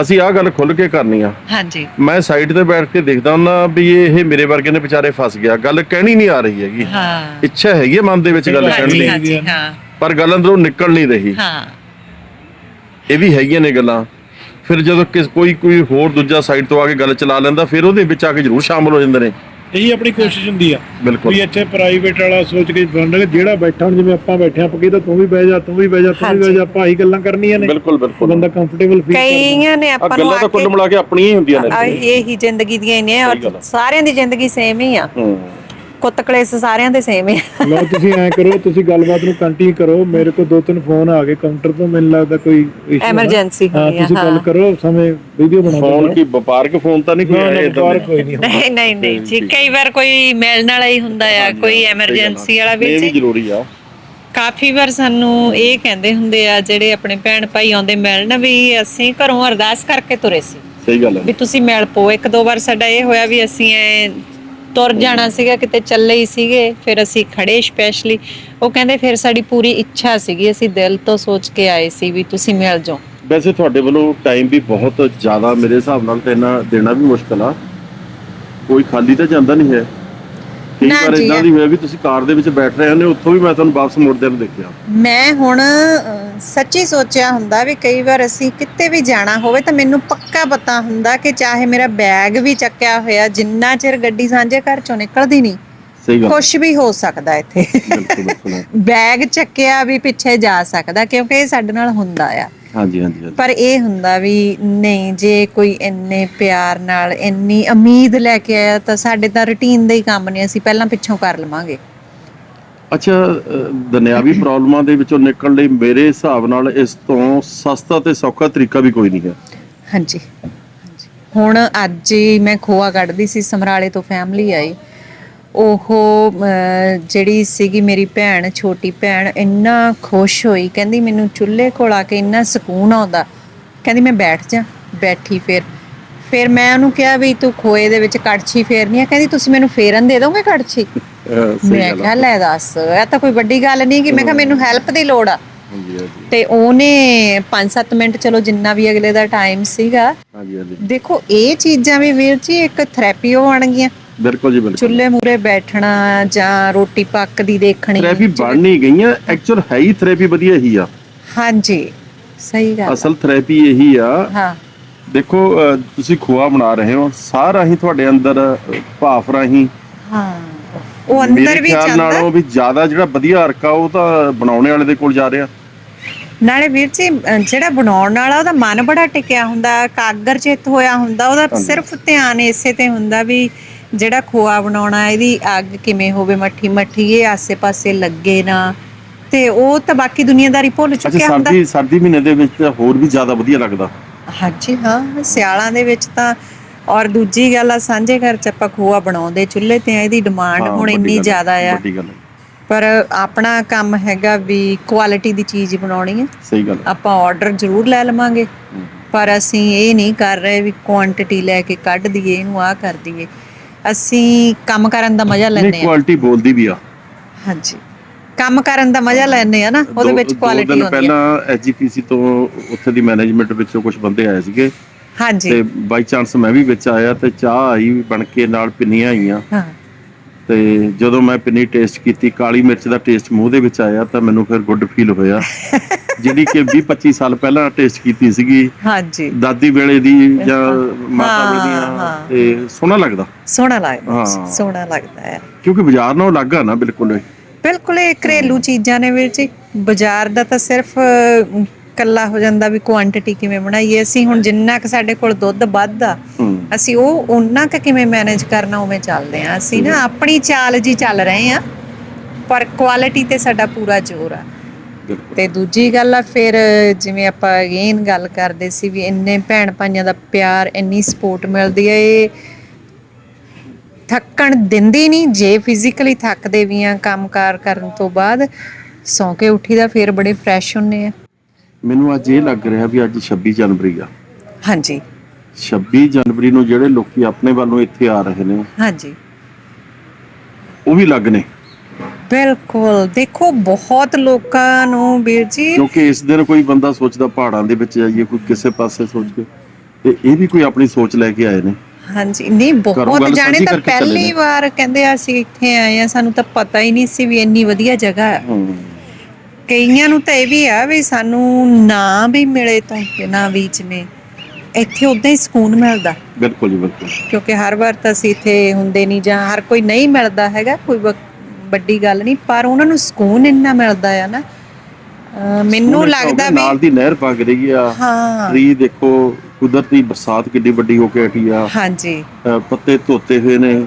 ਅਸੀਂ ਆਹ ਗੱਲ ਖੁੱਲ ਕੇ ਕਰਨੀ ਆ। ਹਾਂਜੀ। ਮੈਂ ਸਾਈਡ ਤੇ ਬੈਠ ਕੇ ਦੇਖਦਾ ਹੁੰਦਾ ਵੀ ਇਹ ਮੇਰੇ ਵਰਗੇ ਨੇ ਵਿਚਾਰੇ ਫਸ ਗਿਆ ਗੱਲ ਕਹਿਣੀ ਨਹੀਂ ਆ ਰਹੀ ਹੈਗੀ। ਹਾਂ। ਇੱਛਾ ਹੈਗੀ ਹੈ ਮਨ ਦੇ ਵਿੱਚ ਗੱਲ ਕਹਿਣ ਦੀ। ਹਾਂਜੀ ਹਾਂ। ਪਰ ਗੱਲ ਅੰਦਰੋਂ ਨਿਕਲ ਨਹੀਂ ਰਹੀ। ਹਾਂ। ਇਹ ਵੀ ਹੈਗੀਆਂ ਨੇ ਗੱਲਾਂ। ਫਿਰ ਜਦੋਂ ਕਿਸ ਕੋਈ ਕੋਈ ਹੋਰ ਦੂਜਾ ਸਾਈਡ ਤੋਂ ਆ ਕੇ ਗੱਲ ਚਲਾ ਲੈਂਦਾ ਫਿਰ ਉਹਦੇ ਵਿੱਚ ਆ ਕੇ ਜ਼ਰੂਰ ਸ਼ਾਮਲ ਹੋ ਜਾਂਦੇ ਨੇ। ਇਹੀ ਆਪਣੀ ਕੋਸ਼ਿਸ਼ ਹੁੰਦੀ ਆ। ਬਿਲਕੁਲ। ਵੀ ਇੱਥੇ ਪ੍ਰਾਈਵੇਟ ਵਾਲਾ ਸੋਚ ਕੇ ਰਿਹਾ ਜਿਹੜਾ ਬੈਠਾ ਹੁਣ ਜਿਵੇਂ ਆਪਾਂ ਬੈਠੇ ਆਪਾਂ ਕਹਿੰਦਾ ਤੂੰ ਵੀ ਬਹਿ ਜਾ ਤੂੰ ਵੀ ਬਹਿ ਜਾ ਤੂੰ ਵੀ ਬਹਿ ਜਾ ਆਪਾਂ ਆਹੀ ਗੱਲਾਂ ਕਰਨੀਆਂ ਨੇ। ਬਿਲਕੁਲ ਬਿਲਕੁਲ। ਬੰਦਾ ਕੰਫਰਟੇਬਲ ਫੀਲ ਕਈਆਂ ਨੇ ਆ ਆਪਾਂ ਨੂੰ ਗੱਲਾਂ ਆ ਤਾਂ ਕੁੱਲ ਮਿਲਾ ਕੇ ਆਪਣੀਆਂ ਹੀ ਹੁੰਦੀਆਂ ਨੇ। ਇਹੀ ਜ਼ਿੰਦਗੀ ਦੀਆਂ ਹੀ ਨੇ ਔਰ ਆ। ਸਾਰਿਆਂ ਦੀ ਜ਼ਿੰਦਗੀ ਸੇਮ ਹੀ ਆ। ਹੂੰ। ਕੁੱਤ ਕਲੇਸ਼ ਸਾਰਿਆਂ ਦੇ ਸੇਮ ਹੀ ਆ। ਲਓ ਤੁਸੀਂ ਐਂ ਕਰੋ ਤੁਸੀਂ ਗੱਲਬਾਤ ਨੂੰ ਕੰਟੀਨਿਊ ਕਰੋ। ਮੇਰੇ ਕੋਲ ਦੋ ਤਿੰਨ ਫੋਨ ਆ ਗਏ ਕਾਊਂਟਰ ਤੋਂ ਮੈਨੂੰ ਲੱਗਦਾ ਕੋਈ issue ਆ। Emergency ਹਾਂ ਆ, ਤੁਸੀਂ ਗੱਲ ਹਾਂ। ਕਰੋ ਸਮੇਂ ਵੀਡੀਓ ਬਣਾ ਫੋਨ ਕੀ ਵਪਾਰਕ ਫੋਨ ਤਾਂ ਨਹੀਂ ਕੋਈ ਨਾ ਆਇਆ ਨਾ ਏਦਾਂ ਬਾਹਰ ਦੇ? ਕੋਈ ਨਹੀਂ। ਨਹੀਂ ਨਹੀਂ ਨਹੀਂ ਜੀ ਕਈ ਵਾਰ ਕੋਈ ਮਿਲਣ ਵਾਲਾ ਹੀ ਹੁੰਦਾ ਆ ਕੋਈ ਐਮਰਜੈਂਸੀ ਵਾਲਾ ਇਹ ਵੀ ਜ਼ਰੂਰੀ ਆ। ਕਾਫੀ ਵਾਰ ਸਾਨੂੰ ਇਹ ਕਹਿੰਦੇ ਹੁੰਦੇ ਆ ਜਿਹੜੇ ਆਪਣੇ ਭੈਣ ਭਾਈ ਆਉਂਦੇ ਮਿਲਣ ਵੀ ਅਸੀਂ ਘਰੋਂ ਅਰਦਾਸ ਕਰਕੇ ਤੁਰੇ ਸੀ। ਸਹੀ ਗੱਲ ਹੈ ਵੀ ਤੁਸੀਂ ਮਿਲ ਪੋ ਇੱਕ ਦੋ ਵਾਰ ਸਾਡਾ ਇਹ ਹੋਇਆ ਵੀ ਅਸੀਂ ਐ ਤੁਰ ਜਾਣਾ ਸੀਗਾ, ਕਿਤੇ ਚੱਲੇ ਹੀ ਸੀਗੇ, ਫਿਰ ਅਸੀਂ ਖੜੇ ਸਪੈਸ਼ਲੀ ਉਹ ਕਹਿੰਦੇ ਫਿਰ ਸਾਡੀ ਪੂਰੀ ਇੱਛਾ ਸੀਗੀ, ਅਸੀਂ ਦਿਲ ਤੋਂ ਸੋਚ ਕੇ ਆਏ ਸੀ ਵੀ ਤੁਸੀਂ ਮਿਲ ਜਾਓ। ਵੈਸੇ ਤੁਹਾਡੇ ਵੱਲੋਂ ਟਾਈਮ ਵੀ ਬਹੁਤ ਜ਼ਿਆਦਾ ਮੇਰੇ ਹਿਸਾਬ ਨਾਲ ਤੇ ਇਹਨਾਂ ਦੇਣਾ ਵੀ ਮੁਸ਼ਕਲ ਆ। ਕੋਈ ਖਾਲੀ ਤਾਂ ਜਾਂਦਾ ਨਹੀਂ ਹੈ। ਕਈ ਨਾ ਵਾਰ ਜੀ। ਇਦਾਂ ਦੀ ਹੋਇਆ ਵੀ ਤੁਸੀਂ ਕਾਰ ਦੇ ਵਿੱਚ ਬੈਠ ਰਹੇ ਹੋ ਉੱਥੋਂ ਵੀ ਮੈਂ ਤੁਹਾਨੂੰ ਵਾਪਸ ਮੁੜਦੇ ਨੂੰ ਦੇਖਿਆ। ਮੈਂ ਹੁਣ ਅਹ, ਸੱਚੀ ਸੋਚਿਆ ਹੁੰਦਾ ਵੀ ਕਈ ਵਾਰ ਅਸੀਂ ਕਿਤੇ ਵੀ ਜਾਣਾ ਹੋਵੇ ਤਾਂ ਮੈਨੂੰ ਪੱਕਾ ਪਤਾ ਹੁੰਦਾ ਕਿ ਚਾਹੇ ਮੇਰਾ ਬੈਗ ਵੀ ਚੱਕਿਆ ਹੋਇਆ ਜਿੰਨਾ ਚਿਰ ਗੱਡੀ ਸਾਂਝੇ ਘਰ ਚੋਂ ਨਿਕਲਦੀ ਨਹੀਂ ਸਹੀ ਗੱਲ। ਕੁਝ ਵੀ ਹੋ ਸਕਦਾ ਇੱਥੇ। ਬਿਲਕੁਲ ਬਿਲਕੁਲ। ਬੈਗ ਚੱਕਿਆ ਵੀ ਪਿੱਛੇ ਜਾ ਸਕਦਾ ਕਿਉਂਕਿ ਇਹ ਸਾਡੇ ਨਾਲ ਹੁੰਦਾ ਆ। ਹਾਂਜੀ ਹਾਂਜੀ। ਪਰ ਇਹ ਹੁੰਦਾ ਵੀ ਨਹੀਂ ਜੇ ਕੋਈ ਇੰਨੇ ਪਿਆਰ ਨਾਲ ਇੰਨੀ ਉਮੀਦ ਲੈ ਕੇ ਆਇਆ ਤਾਂ ਸਾਡੇ ਤਾਂ ਰੁਟੀਨ ਦੇ ਹੀ ਕੰਮ ਨੇ ਅਸੀਂ ਪਹਿਲਾਂ ਪਿੱਛੋਂ ਕਰ ਲਵਾਂਗੇ ਅੱਛਾ ਦੁਨਿਆਵੀ ਪ੍ਰੋਬਲਮਾਂ ਦੇ ਵਿੱਚੋਂ ਨਿਕਲਣ ਲਈ ਮੇਰੇ ਹਿਸਾਬ ਨਾਲ ਇਸ ਤੋਂ ਸਸਤਾ ਤੇ ਸੌਖਾ ਤਰੀਕਾ ਵੀ ਕੋਈ ਨਹੀਂ ਹੈ ਹਾਂਜੀ ਹਾਂਜੀ। ਹੁਣ ਅੱਜ ਹੀ ਮੈਂ ਖੋਆ ਕੱਢਦੀ ਸੀ ਸਮਰਾਲੇ ਤੋਂ ਫੈਮਿਲੀ ਆਈ ਉਹ ਜਿਹੜੀ ਸੀਗੀ ਮੇਰੀ ਭੈਣ ਛੋਟੀ ਭੈਣ ਇੰਨਾ ਖੁਸ਼ ਹੋਈ। ਕਹਿੰਦੀ ਮੈਨੂੰ ਚੁੱਲ੍ਹੇ ਕੋਲ ਆ ਕੇ ਇੰਨਾ ਸਕੂਨ ਆਉਂਦਾ। ਕਹਿੰਦੀ ਮੈਂ ਬੈਠ ਜਾ ਬੈਠੀ ਫਿਰ। ਫਿਰ ਮੈਂ ਉਹਨੂੰ ਕਿਹਾ ਵੀ ਤੂੰ ਖੋਏ ਦੇ ਵਿੱਚ ਕੜਛੀ ਫੇਰਨੀ ਆ। ਕਹਿੰਦੀ ਤੁਸੀਂ ਮੈਨੂੰ ਫੇਰਨ ਦੇ ਦੋਗੇ ਕੜਛੀ? ਮੈਂ। ਕਿਹਾ ਲੈ ਦੱਸ ਇਹ ਤਾਂ ਕੋਈ ਵੱਡੀ ਗੱਲ ਨਹੀਂ ਕਿ ਮੈਂ ਕਿਹਾ ਮੈਨੂੰ ਹੈਲਪ ਦੀ ਲੋੜ ਆ। ਤੇ ਉਹਨੇ 5-7 ਮਿੰਟ ਚਲੋ ਜਿੰਨਾ ਵੀ ਅਗਲੇ ਦਾ ਟਾਈਮ ਸੀਗਾ। ਹਾਂਜੀ ਹਾਂਜੀ। ਦੇਖੋ ਇਹ ਚੀਜ਼ਾਂ ਵੀ ਵੀਰ ਜੀ ਇੱਕ ਥੈਰੇਪੀ ਉਹ ਬਣ ਗਈਆਂ। ਬਿਲਕੁਲ ਜੀ ਬਿਲਕੁਲ। ਚੁੱਲ੍ਹੇ ਮੂਰੇ ਬੈਠਣਾ ਜਾਂ ਰੋਟੀ ਪੱਕਦੀ ਦੇਖਣੀ ਥੈਰੇਪੀ ਬਣ ਨਹੀਂ ਗਈਆਂ ਐਕਚੁਅਲ ਹੈ ਹੀ ਥੈਰੇਪੀ ਵਧੀਆ ਇਹੀ ਆ। ਹਾਂਜੀ ਸਹੀ ਗੱਲ। ਅਸਲ ਥੈਰੇਪੀ ਇਹੀ ਆ। ਹਾਂ। ਦੇਖੋ ਤੁਸੀਂ ਖੋਆ ਬਣਾ ਰਹੇ ਹੋ ਸਾਰਾ ਹੀ ਤੁਹਾਡੇ ਅੰਦਰ ਭਾਫ ਰਾਹੀਂ। ਹਾਂ। ਉਹ ਅੰਦਰ ਵੀ ਜਾਂਦਾ। ਨਾਲੋਂ ਵੀ ਜ਼ਿਆਦਾ ਜਿਹੜਾ ਵਧੀਆ ਅਰਕਾ ਉਹ ਤਾਂ ਬਣਾਉਣੇ ਵਾਲੇ ਦੇ ਕੋਲ ਜਾ ਰਿਹਾ। ਨਾਲੇ ਵੀਰ ਜੀ ਜਿਹੜਾ ਬਣਾਉਣ ਵਾਲਾ ਉਹਦਾ ਮਨ ਬੜਾ ਟਿਕਿਆ ਹੁੰਦਾ ਕਾਗਰ ਚਿੱਤ ਹੋਇਆ ਹੁੰਦਾ ਉਹਦਾ ਸਿਰਫ ਧਿਆਨ ਇਸੇ ਤੇ ਹੁੰਦਾ ਵੀ ਜਿਹੜਾ ਖੋਆ ਬਣਾਉਣਾ ਇਹਦੀ ਅੱਗ ਕਿਵੇਂ ਹੋਵੇ ਮੱਠੀ ਮੱਠੀ ਇਹ ਆਸੇ-ਪਾਸੇ ਲੱਗੇ ਨਾ ਤੇ ਉਹ ਤਾਂ ਬਾਕੀ ਦੁਨੀਆਦਾਰੀ ਭੁੱਲ ਅੱਛਾ ਚੁੱਕਿਆ ਹੁੰਦਾ। ਸਰਦੀ ਸਰਦੀ ਮਹੀਨੇ ਦੇ ਵਿੱਚ ਤਾਂ ਹੋਰ ਵੀ ਜ਼ਿਆਦਾ ਵਧੀਆ ਲੱਗਦਾ। ਹਾਂਜੀ ਹਾਂ ਸਿਆਲਾਂ ਦੇ ਵਿੱਚ ਤਾਂ ਔਰ ਦੂਜੀ ਗੱਲ ਆ ਸਾਂਝੇ ਘਰ ਚ ਆਪਾਂ ਖੋਆ ਬਣਾਉਂਦੇ ਚੁੱਲ੍ਹੇ ਤੇ ਆ, ਇਹਦੀ ਡਿਮਾਂਡ ਹਾਂ, ਹੁਣ ਵੱਡੀ ਇੰਨੀ ਗੱਲ ਜ਼ਿਆਦਾ ਆ। ਵੱਡੀ ਗੱਲ ਹੈ ਪਰ ਆਪਣਾ ਕੰਮ ਹੈਗਾ ਵੀ ਕੁਆਲਿਟੀ ਦੀ ਚੀਜ਼ ਬਣਾਉਣੀ ਹੈ ਸਹੀ ਗੱਲ ਹੈ। ਆਪਾਂ ਆਰਡਰ ਜ਼ਰੂਰ ਲੈ ਲਵਾਂਗੇ। ਪਰ ਅਸੀਂ ਇਹ ਨਹੀਂ ਕਰ ਰਹੇ ਵੀ ਕੁਆਂਟੀਟੀ ਲੈ ਕੇ ਕੱਢ ਦਈਏ ਇਹਨੂੰ ਆ ਕਰ ਦਈਏ। ਅਸੀਂ ਕੰਮ ਕਰਨ ਦਾ ਮਜ਼ਾ ਨਹੀਂ ਲੈਂਦੇ ਆ ਕੁਆਲਿਟੀ ਬੋਲਦੀ ਵੀ ਆ। ਹਾਂਜੀ। ਕੰਮ ਕਰਨ ਦਾ ਮਜ਼ਾ ਲੈਂਦੇ ਆ ਨਾ ਉਹਦੇ ਦੋ- ਵਿੱਚ ਦੋ ਕੁਆਲਿਟੀ ਦਿਨ ਹੁੰਦੀ ਹੈ ਪਹਿਲਾਂ ਐਜੀਪੀਸੀ ਤੋਂ ਉੱਥੇ ਦੀ ਮੈਨੇਜਮੈਂਟ ਵਿੱਚੋਂ ਕੁਝ ਬੰਦੇ ਆਏ ਸੀਗੇ। ਹਾਂਜੀ। ਤੇ ਬਾਈ ਚਾਂਸ ਮੈਂ ਵੀ ਵਿੱਚ ਆਇਆ ਤੇ ਚਾਹ ਆਈ ਬਣ ਕੇ ਨਾਲ ਪਿੰਨੀਆਂ ਆਈਆਂ। ਹਾਂ। ਤੇ ਜਦੋਂ ਮੈਂ ਪਿੰਨੀ ਟੇਸਟ ਕੀਤੀ ਕਾਲੀ ਮਿਰਚ ਦਾ ਟੇਸਟ ਮੂੰਹ ਦੇ ਵਿੱਚ ਆਇਆ ਤਾਂ ਮੈਨੂੰ ਫਿਰ ਗੁੱਡ ਫੀਲ ਹੋਇਆ ਜਿਹੜੀ ਕਿ 20 25 ਸਾਲ ਪਹਿਲਾਂ ਟੇਸਟ ਕੀਤੀ ਸੀਗੀ ਹਾਂਜੀ ਦਾਦੀ ਵੇਲੇ ਦੀ ਜਾਂ ਮਾਤਾ ਵੇਲੇ ਦੀਆਂ। ਤੇ ਸੋਹਣਾ ਲੱਗਦਾ ਸੋਹਣਾ ਲੱਗਦਾ। ਸੋਹਣਾ ਲੱਗਦਾ ਹੈ ਕਿਉਂਕਿ ਬਾਜ਼ਾਰ ਨਾਲੋਂ ਅਲੱਗ ਆ ਨਾ ਬਿਲਕੁਲ। ਬਿਲਕੁਲ ਇਹ ਘਰੇਲੂ ਚੀਜ਼ਾਂ ਨੇ ਵੀਰ ਜੀ ਬਾਜ਼ਾਰ ਦਾ ਤਾਂ ਸਿਰਫ ਕੱਲਾ ਹੋ ਜਾਂਦਾ ਵੀ ਕੁਆਂਟੀਟੀ ਕਿਵੇਂ ਬਣਾਈਏ? ਅਸੀਂ ਹੁਣ ਜਿੰਨਾ ਕਿ ਸਾਡੇ ਕੋਲ ਦੁੱਧ ਵੱਧ ਆ ਅਸੀਂ ਉਹ ਉਹਨਾਂ ਕ ਕਿਵੇਂ ਮੈਨੇਜ ਕਰਨਾ ਉਵੇਂ ਚੱਲਦੇ ਆ। ਅਸੀਂ ਨਾ ਆਪਣੀ ਚਾਲ ਜੀ ਚੱਲ ਰਹੇ ਆ ਪਰ ਕੁਆਲਿਟੀ ਤੇ ਸਾਡਾ ਪੂਰਾ ਜ਼ੋਰ ਆ। ਤੇ ਦੂਜੀ ਗੱਲ ਆ ਫਿਰ ਜਿਵੇਂ ਆਪਾਂ ਅਗੇਨ ਗੱਲ ਕਰਦੇ ਸੀ ਵੀ ਇੰਨੇ ਭੈਣ ਭਾਈਆਂ ਦਾ ਪਿਆਰ ਇੰਨੀ ਸਪੋਰਟ ਮਿਲਦੀ ਹੈ ਇਹ ਥੱਕਣ ਦਿੰਦੀ ਨਹੀਂ ਜੇ ਫਿਜ਼ੀਕਲੀ ਥੱਕਦੇ ਵੀ ਆ ਕੰਮਕਾਰ ਕਰਨ ਤੋਂ ਬਾਅਦ ਸੌਂ ਕੇ ਉੱਠੀਦਾ ਫਿਰ ਬੜੇ ਫਰੈਸ਼ ਹੁੰਨੇ ਆ। ਮੈਨੂੰ ਅੱਜ ਇਹ ਲੱਗ ਰਿਹਾ ਵੀ ਅੱਜ 26 ਜਨਵਰੀ ਆ। ਹਾਂਜੀ। 26 ਜਨਵਰੀ ਨੂੰ ਜਿਹੜੇ ਲੋਕੀ ਆਪਣੇ ਵੱਲੋਂ ਇੱਥੇ ਆ ਰਹੇ ਨੇ ਹਾਂਜੀ। ਉਹ ਵੀ ਲੱਗ ਨੇ। ਬਿਲਕੁਲ। ਦੇਖੋ ਬਹੁਤ ਲੋਕਾਂ ਨੂੰ ਵੀਰ ਜੀ ਕਿਉਂਕਿ ਇਸ ਦਿਨ ਕੋਈ ਬੰਦਾ ਸੋਚਦਾ ਪਹਾੜਾਂ ਦੇ ਵਿੱਚ ਜਾਈਏ ਕੋਈ ਕਿਸੇ ਪਾਸੇ ਸੋਚ ਕੇ। ਤੇ ਇਹ ਵੀ ਕੋਈ ਆਪਣੀ ਸੋਚ ਲੈ ਕੇ ਆਏ ਨੇ। ਹਾਂਜੀ। ਨਹੀਂ ਬਹੁਤ ਜਾਣੇ ਤਾਂ ਪਹਿਲੀ। ਵਾਰ ਕਹਿੰਦੇ ਆ ਅਸੀਂ ਇੱਥੇ ਆਏ ਆ ਸਾਨੂੰ ਤਾਂ ਪਤਾ ਹੀ ਨਹੀਂ ਸੀ ਵੀ ਇੰਨੀ ਵਧੀਆ ਜਗ੍ਹਾ ਹੈ। ਹੂੰ। ਕਈਆਂ ਨੂੰ ਤਾਂ ਇਹ ਵੀ ਆ ਵੀ ਸਾਨੂੰ ਨਾ ਵੀ ਮਿਲੇ ਤੋਂ ਬਿਨਾਂ ਵੀ ਜਿਵੇਂ ਇੱਥੇ ਉਦਾਂ ਹੀ ਸਕੂਨ ਮਿਲਦਾ। ਬਿਲਕੁਲ ਜੀ ਬਿਲਕੁਲ। ਕਿਉਂਕਿ ਹਰ ਵਾਰ ਤਾਂ ਅਸੀਂ ਇੱਥੇ ਹੁੰਦੇ ਨਹੀਂ ਜਾਂ ਹਰ ਕੋਈ ਨਹੀਂ ਮਿਲਦਾ ਹੈਗਾ ਕੋਈ ਵ- ਵੱਡੀ ਗੱਲ ਨਹੀਂ ਪਰ ਉਹਨਾਂ ਨੂੰ ਸਕੂਨ ਇੰਨਾ ਮਿਲਦਾ ਆ ਨਾ। ਮੈਨੂੰ ਲੱਗਦਾ ਕਿਉਂਕਿ ਨਾਲ ਵੀ ਦੀ ਨਹਿਰ ਵਗ ਰਹੀ ਆ। ਹਾਂ। ਟਰੀ ਦੇਖੋ ਕੁਦਰਤੀ ਬਰਸਾਤ ਕਿੱਡੀ ਵੱਡੀ ਹੋ ਕੇ ਹਟੀ ਆ। ਹਾਂਜੀ। ਪੱਤੇ ਧੋਤੇ ਹੋਏ ਨੇ।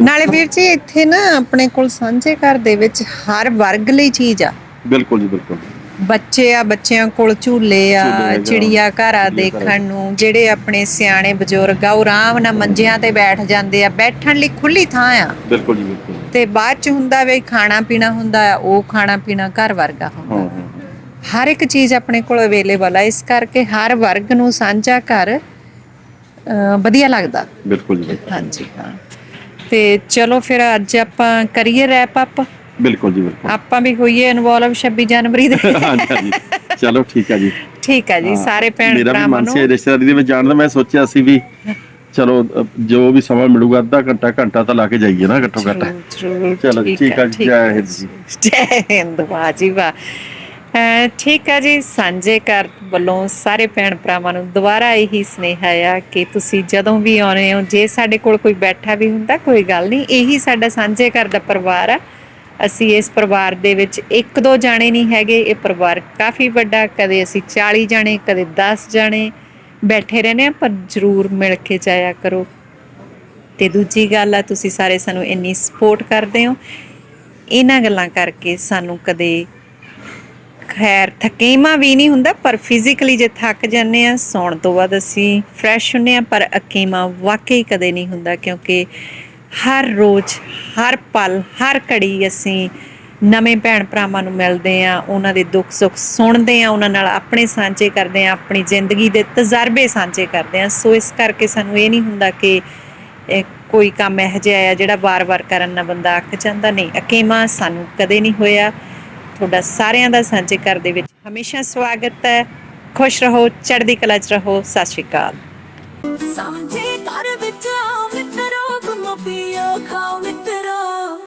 ਨਾਲੇ ਵੀਰ ਜੀ ਇੱਥੇ ਨਾ ਆਪਣੇ ਕੋਲ ਸਾਂਝੇ ਘਰ ਦੇ ਵਿੱਚ ਹਰ ਵਰਗ ਲਈ ਚੀਜ਼ ਆ। ਬਿਲਕੁਲ ਜੀ ਬਿਲਕੁਲ। ਬੱਚੇ ਆ ਬੱਚਿਆਂ ਕੋਲ ਝੂਲੇ ਆ। ਚਿੜੀਆ ਘਰ ਆ। ਦੇਖਣ ਨੂੰ ਜਿਹੜੇ ਆਪਣੇ ਸਿਆਣੇ ਬਜ਼ੁਰਗ ਆ ਉਹ ਆਰਾਮ ਨਾਲ ਮੰਜਿਆਂ ਤੇ ਬੈਠ ਜਾਂਦੇ ਆ ਬੈਠਣ ਲਈ ਖੁੱਲੀ ਥਾਂ ਆ। ਬਿਲਕੁਲ ਜੀ ਬਿਲਕੁਲ। ਤੇ ਬਾਅਦ ਚ ਹੁੰਦਾ ਵੀ ਖਾਣਾ ਪੀਣਾ ਹੁੰਦਾ ਆ ਉਹ ਖਾਣਾ ਪੀਣਾ ਘਰ ਵਰਗਾ ਹੁੰਦਾ। ਹਰ ਇੱਕ ਚੀਜ਼ ਆਪਣੇ ਕੋਲ ਅਵੇਲੇਬਲ ਆ ਇਸ ਕਰਕੇ ਹਰ ਵਰਗ ਨੂੰ ਸਾਂਝਾ ਘਰ ਵਧੀਆ ਲੱਗਦਾ। ਬਿਲਕੁਲ ਜੀ। ਹਾਂਜੀ ਹਾਂ। ਤੇ ਚਲੋ ਫਿਰ ਅੱਜ ਆਪਾਂ ਕਰੀਏ ਰੈਪ ਅਪ ਬਿਲਕੁਲ ਜੀ ਬਿਲਕੁਲ। ਆਪਾਂ ਵੀ ਹੋਈਏ ਇਨਵੋਲਵ 26 ਜਨਵਰੀ ਦੇ। ਹਾਂਜੀ ਹਾਂਜੀ ਚਲੋ ਠੀਕ ਆ ਜੀ। ਠੀਕ ਹੈ ਜੀ ਸਾਰੇ ਭੈਣ ਮੇਰਾ ਵੀ ਭਰਾਵਾਂ ਮਨ ਸੀ ਨੂੰ ਰਿਸ਼ਤੇਦਾਰੀ ਦੇ ਵਿੱਚ ਜਾਣ ਦਾ ਮੈਂ ਸੋਚਿਆ ਸੀ ਵੀ ਚਲੋ ਜੋ ਵੀ ਸਮਾਂ ਮਿਲੂਗਾ ਅੱਧਾ ਘੰਟਾ ਘੰਟਾ ਤਾਂ ਲਾ ਕੇ ਜਾਈਏ ਨਾ ਘੱਟੋ ਘੱਟ। ਚਲੋ ਜੀ, ਠੀਕ ਆ, ਜੈ ਆ। ਹਿੰਦ ਜੀ। ਜੈ ਹਿੰਦ ਵਾਹ ਜੀ ਵਾਹ। ਠੀਕ ਆ ਜੀ। ਸਾਂਝੇ ਘਰ ਵੱਲੋਂ ਸਾਰੇ ਭੈਣ ਭਰਾਵਾਂ ਨੂੰ ਦੁਬਾਰਾ ਇਹੀ ਸਨੇਹਾ ਆ ਕਿ ਤੁਸੀਂ ਜਦੋਂ ਵੀ ਆਉਣੇ ਹੋ, ਜੇ ਸਾਡੇ ਕੋਲ ਕੋਈ ਬੈਠਾ ਵੀ ਹੁੰਦਾ, ਕੋਈ ਗੱਲ ਨਹੀਂ, ਇਹੀ ਸਾਡਾ ਸਾਂਝੇ ਘਰ ਦਾ ਪਰਿਵਾਰ ਆ। ਅਸੀਂ ਇਸ ਪਰਿਵਾਰ ਦੇ ਵਿੱਚ ਇੱਕ ਦੋ ਜਾਣੇ ਨਹੀਂ ਹੈਗੇ, ਇਹ ਪਰਿਵਾਰ ਕਾਫੀ ਵੱਡਾ, ਕਦੇ ਅਸੀਂ 40 ਜਾਣੇ, ਕਦੇ 10 ਜਾਣੇ ਬੈਠੇ ਰਹਿੰਦੇ ਆ, ਪਰ ਜ਼ਰੂਰ ਮਿਲ ਕੇ ਜਾਇਆ ਕਰੋ। ਤੇ ਦੂਜੀ ਗੱਲ ਆ, ਤੁਸੀਂ ਸਾਰੇ ਸਾਨੂੰ ਇੰਨੀ ਸਪੋਰਟ ਕਰਦੇ ਹੋ। ਇਹਨਾਂ ਗੱਲਾਂ ਕਰਕੇ ਸਾਨੂੰ ਕਦੇ ਖੈਰ, ਥਕੇਮਾ ਵੀ ਨਹੀਂ ਹੁੰਦਾ, ਪਰ ਫਿਜ਼ੀਕਲੀ ਜੇ ਥੱਕ ਜਾਂਦੇ ਆ, ਸੌਣ ਤੋਂ ਬਾਅਦ ਅਸੀਂ ਫਰੈਸ਼ ਹੁੰਨੇ ਆ, ਪਰ ਅਕੇਮਾ ਵਾਕਈ ਕਦੇ ਨਹੀਂ ਹੁੰਦਾ, ਕਿਉਂਕਿ ਹਰ ਰੋਜ਼, ਹਰ ਪਲ, ਹਰ ਘੜੀ ਅਸੀਂ ਨਵੇਂ ਭੈਣ ਭਰਾਵਾਂ ਨੂੰ ਮਿਲਦੇ ਆ, ਉਹਨਾਂ ਦੇ ਦੁੱਖ ਸੁੱਖ ਸੁਣਦੇ ਆ, ਉਹਨਾਂ ਨਾਲ ਆਪਣੇ ਸਾਂਝੇ ਕਰਦੇ ਆ, ਆਪਣੀ ਜ਼ਿੰਦਗੀ ਦੇ ਤਜਰਬੇ ਸਾਂਝੇ ਕਰਦੇ ਆ। ਸੋ ਇਸ ਕਰਕੇ ਸਾਨੂੰ ਇਹ ਨਹੀਂ ਹੁੰਦਾ ਕਿ ਕੋਈ ਕੰਮ ਇਹੋ ਜਿਹਾ ਆ ਜਿਹੜਾ ਵਾਰ-ਵਾਰ ਕਰਨ ਨਾਲ ਬੰਦਾ ਅੱਕ ਜਾਂਦਾ। ਨਹੀਂ, ਅਕੇਮਾ ਸਾਨੂੰ ਕਦੇ ਨਹੀਂ ਹੋਇਆ। ਤੁਹਾਡਾ ਸਾਰਿਆਂ ਦਾ ਸਾਂਝੇ ਘਰ ਦੇ ਵਿੱਚ ਹਮੇਸ਼ਾ ਸਵਾਗਤ ਹੈ। ਖੁਸ਼ ਰਹੋ, ਚੜ੍ਹਦੀ ਕਲਾ 'ਚ ਰਹੋ। ਸਤਿ ਸ਼੍ਰੀ ਅਕਾਲ। ਸਾਂਝੇ ਘਰ ਵਿੱਚ ਆਓ, ਮਿੱਤਰੋ, ਘੁੰਮੋ, ਪੀਓ, ਖਾਓ, ਮਿੱਤਰੋ।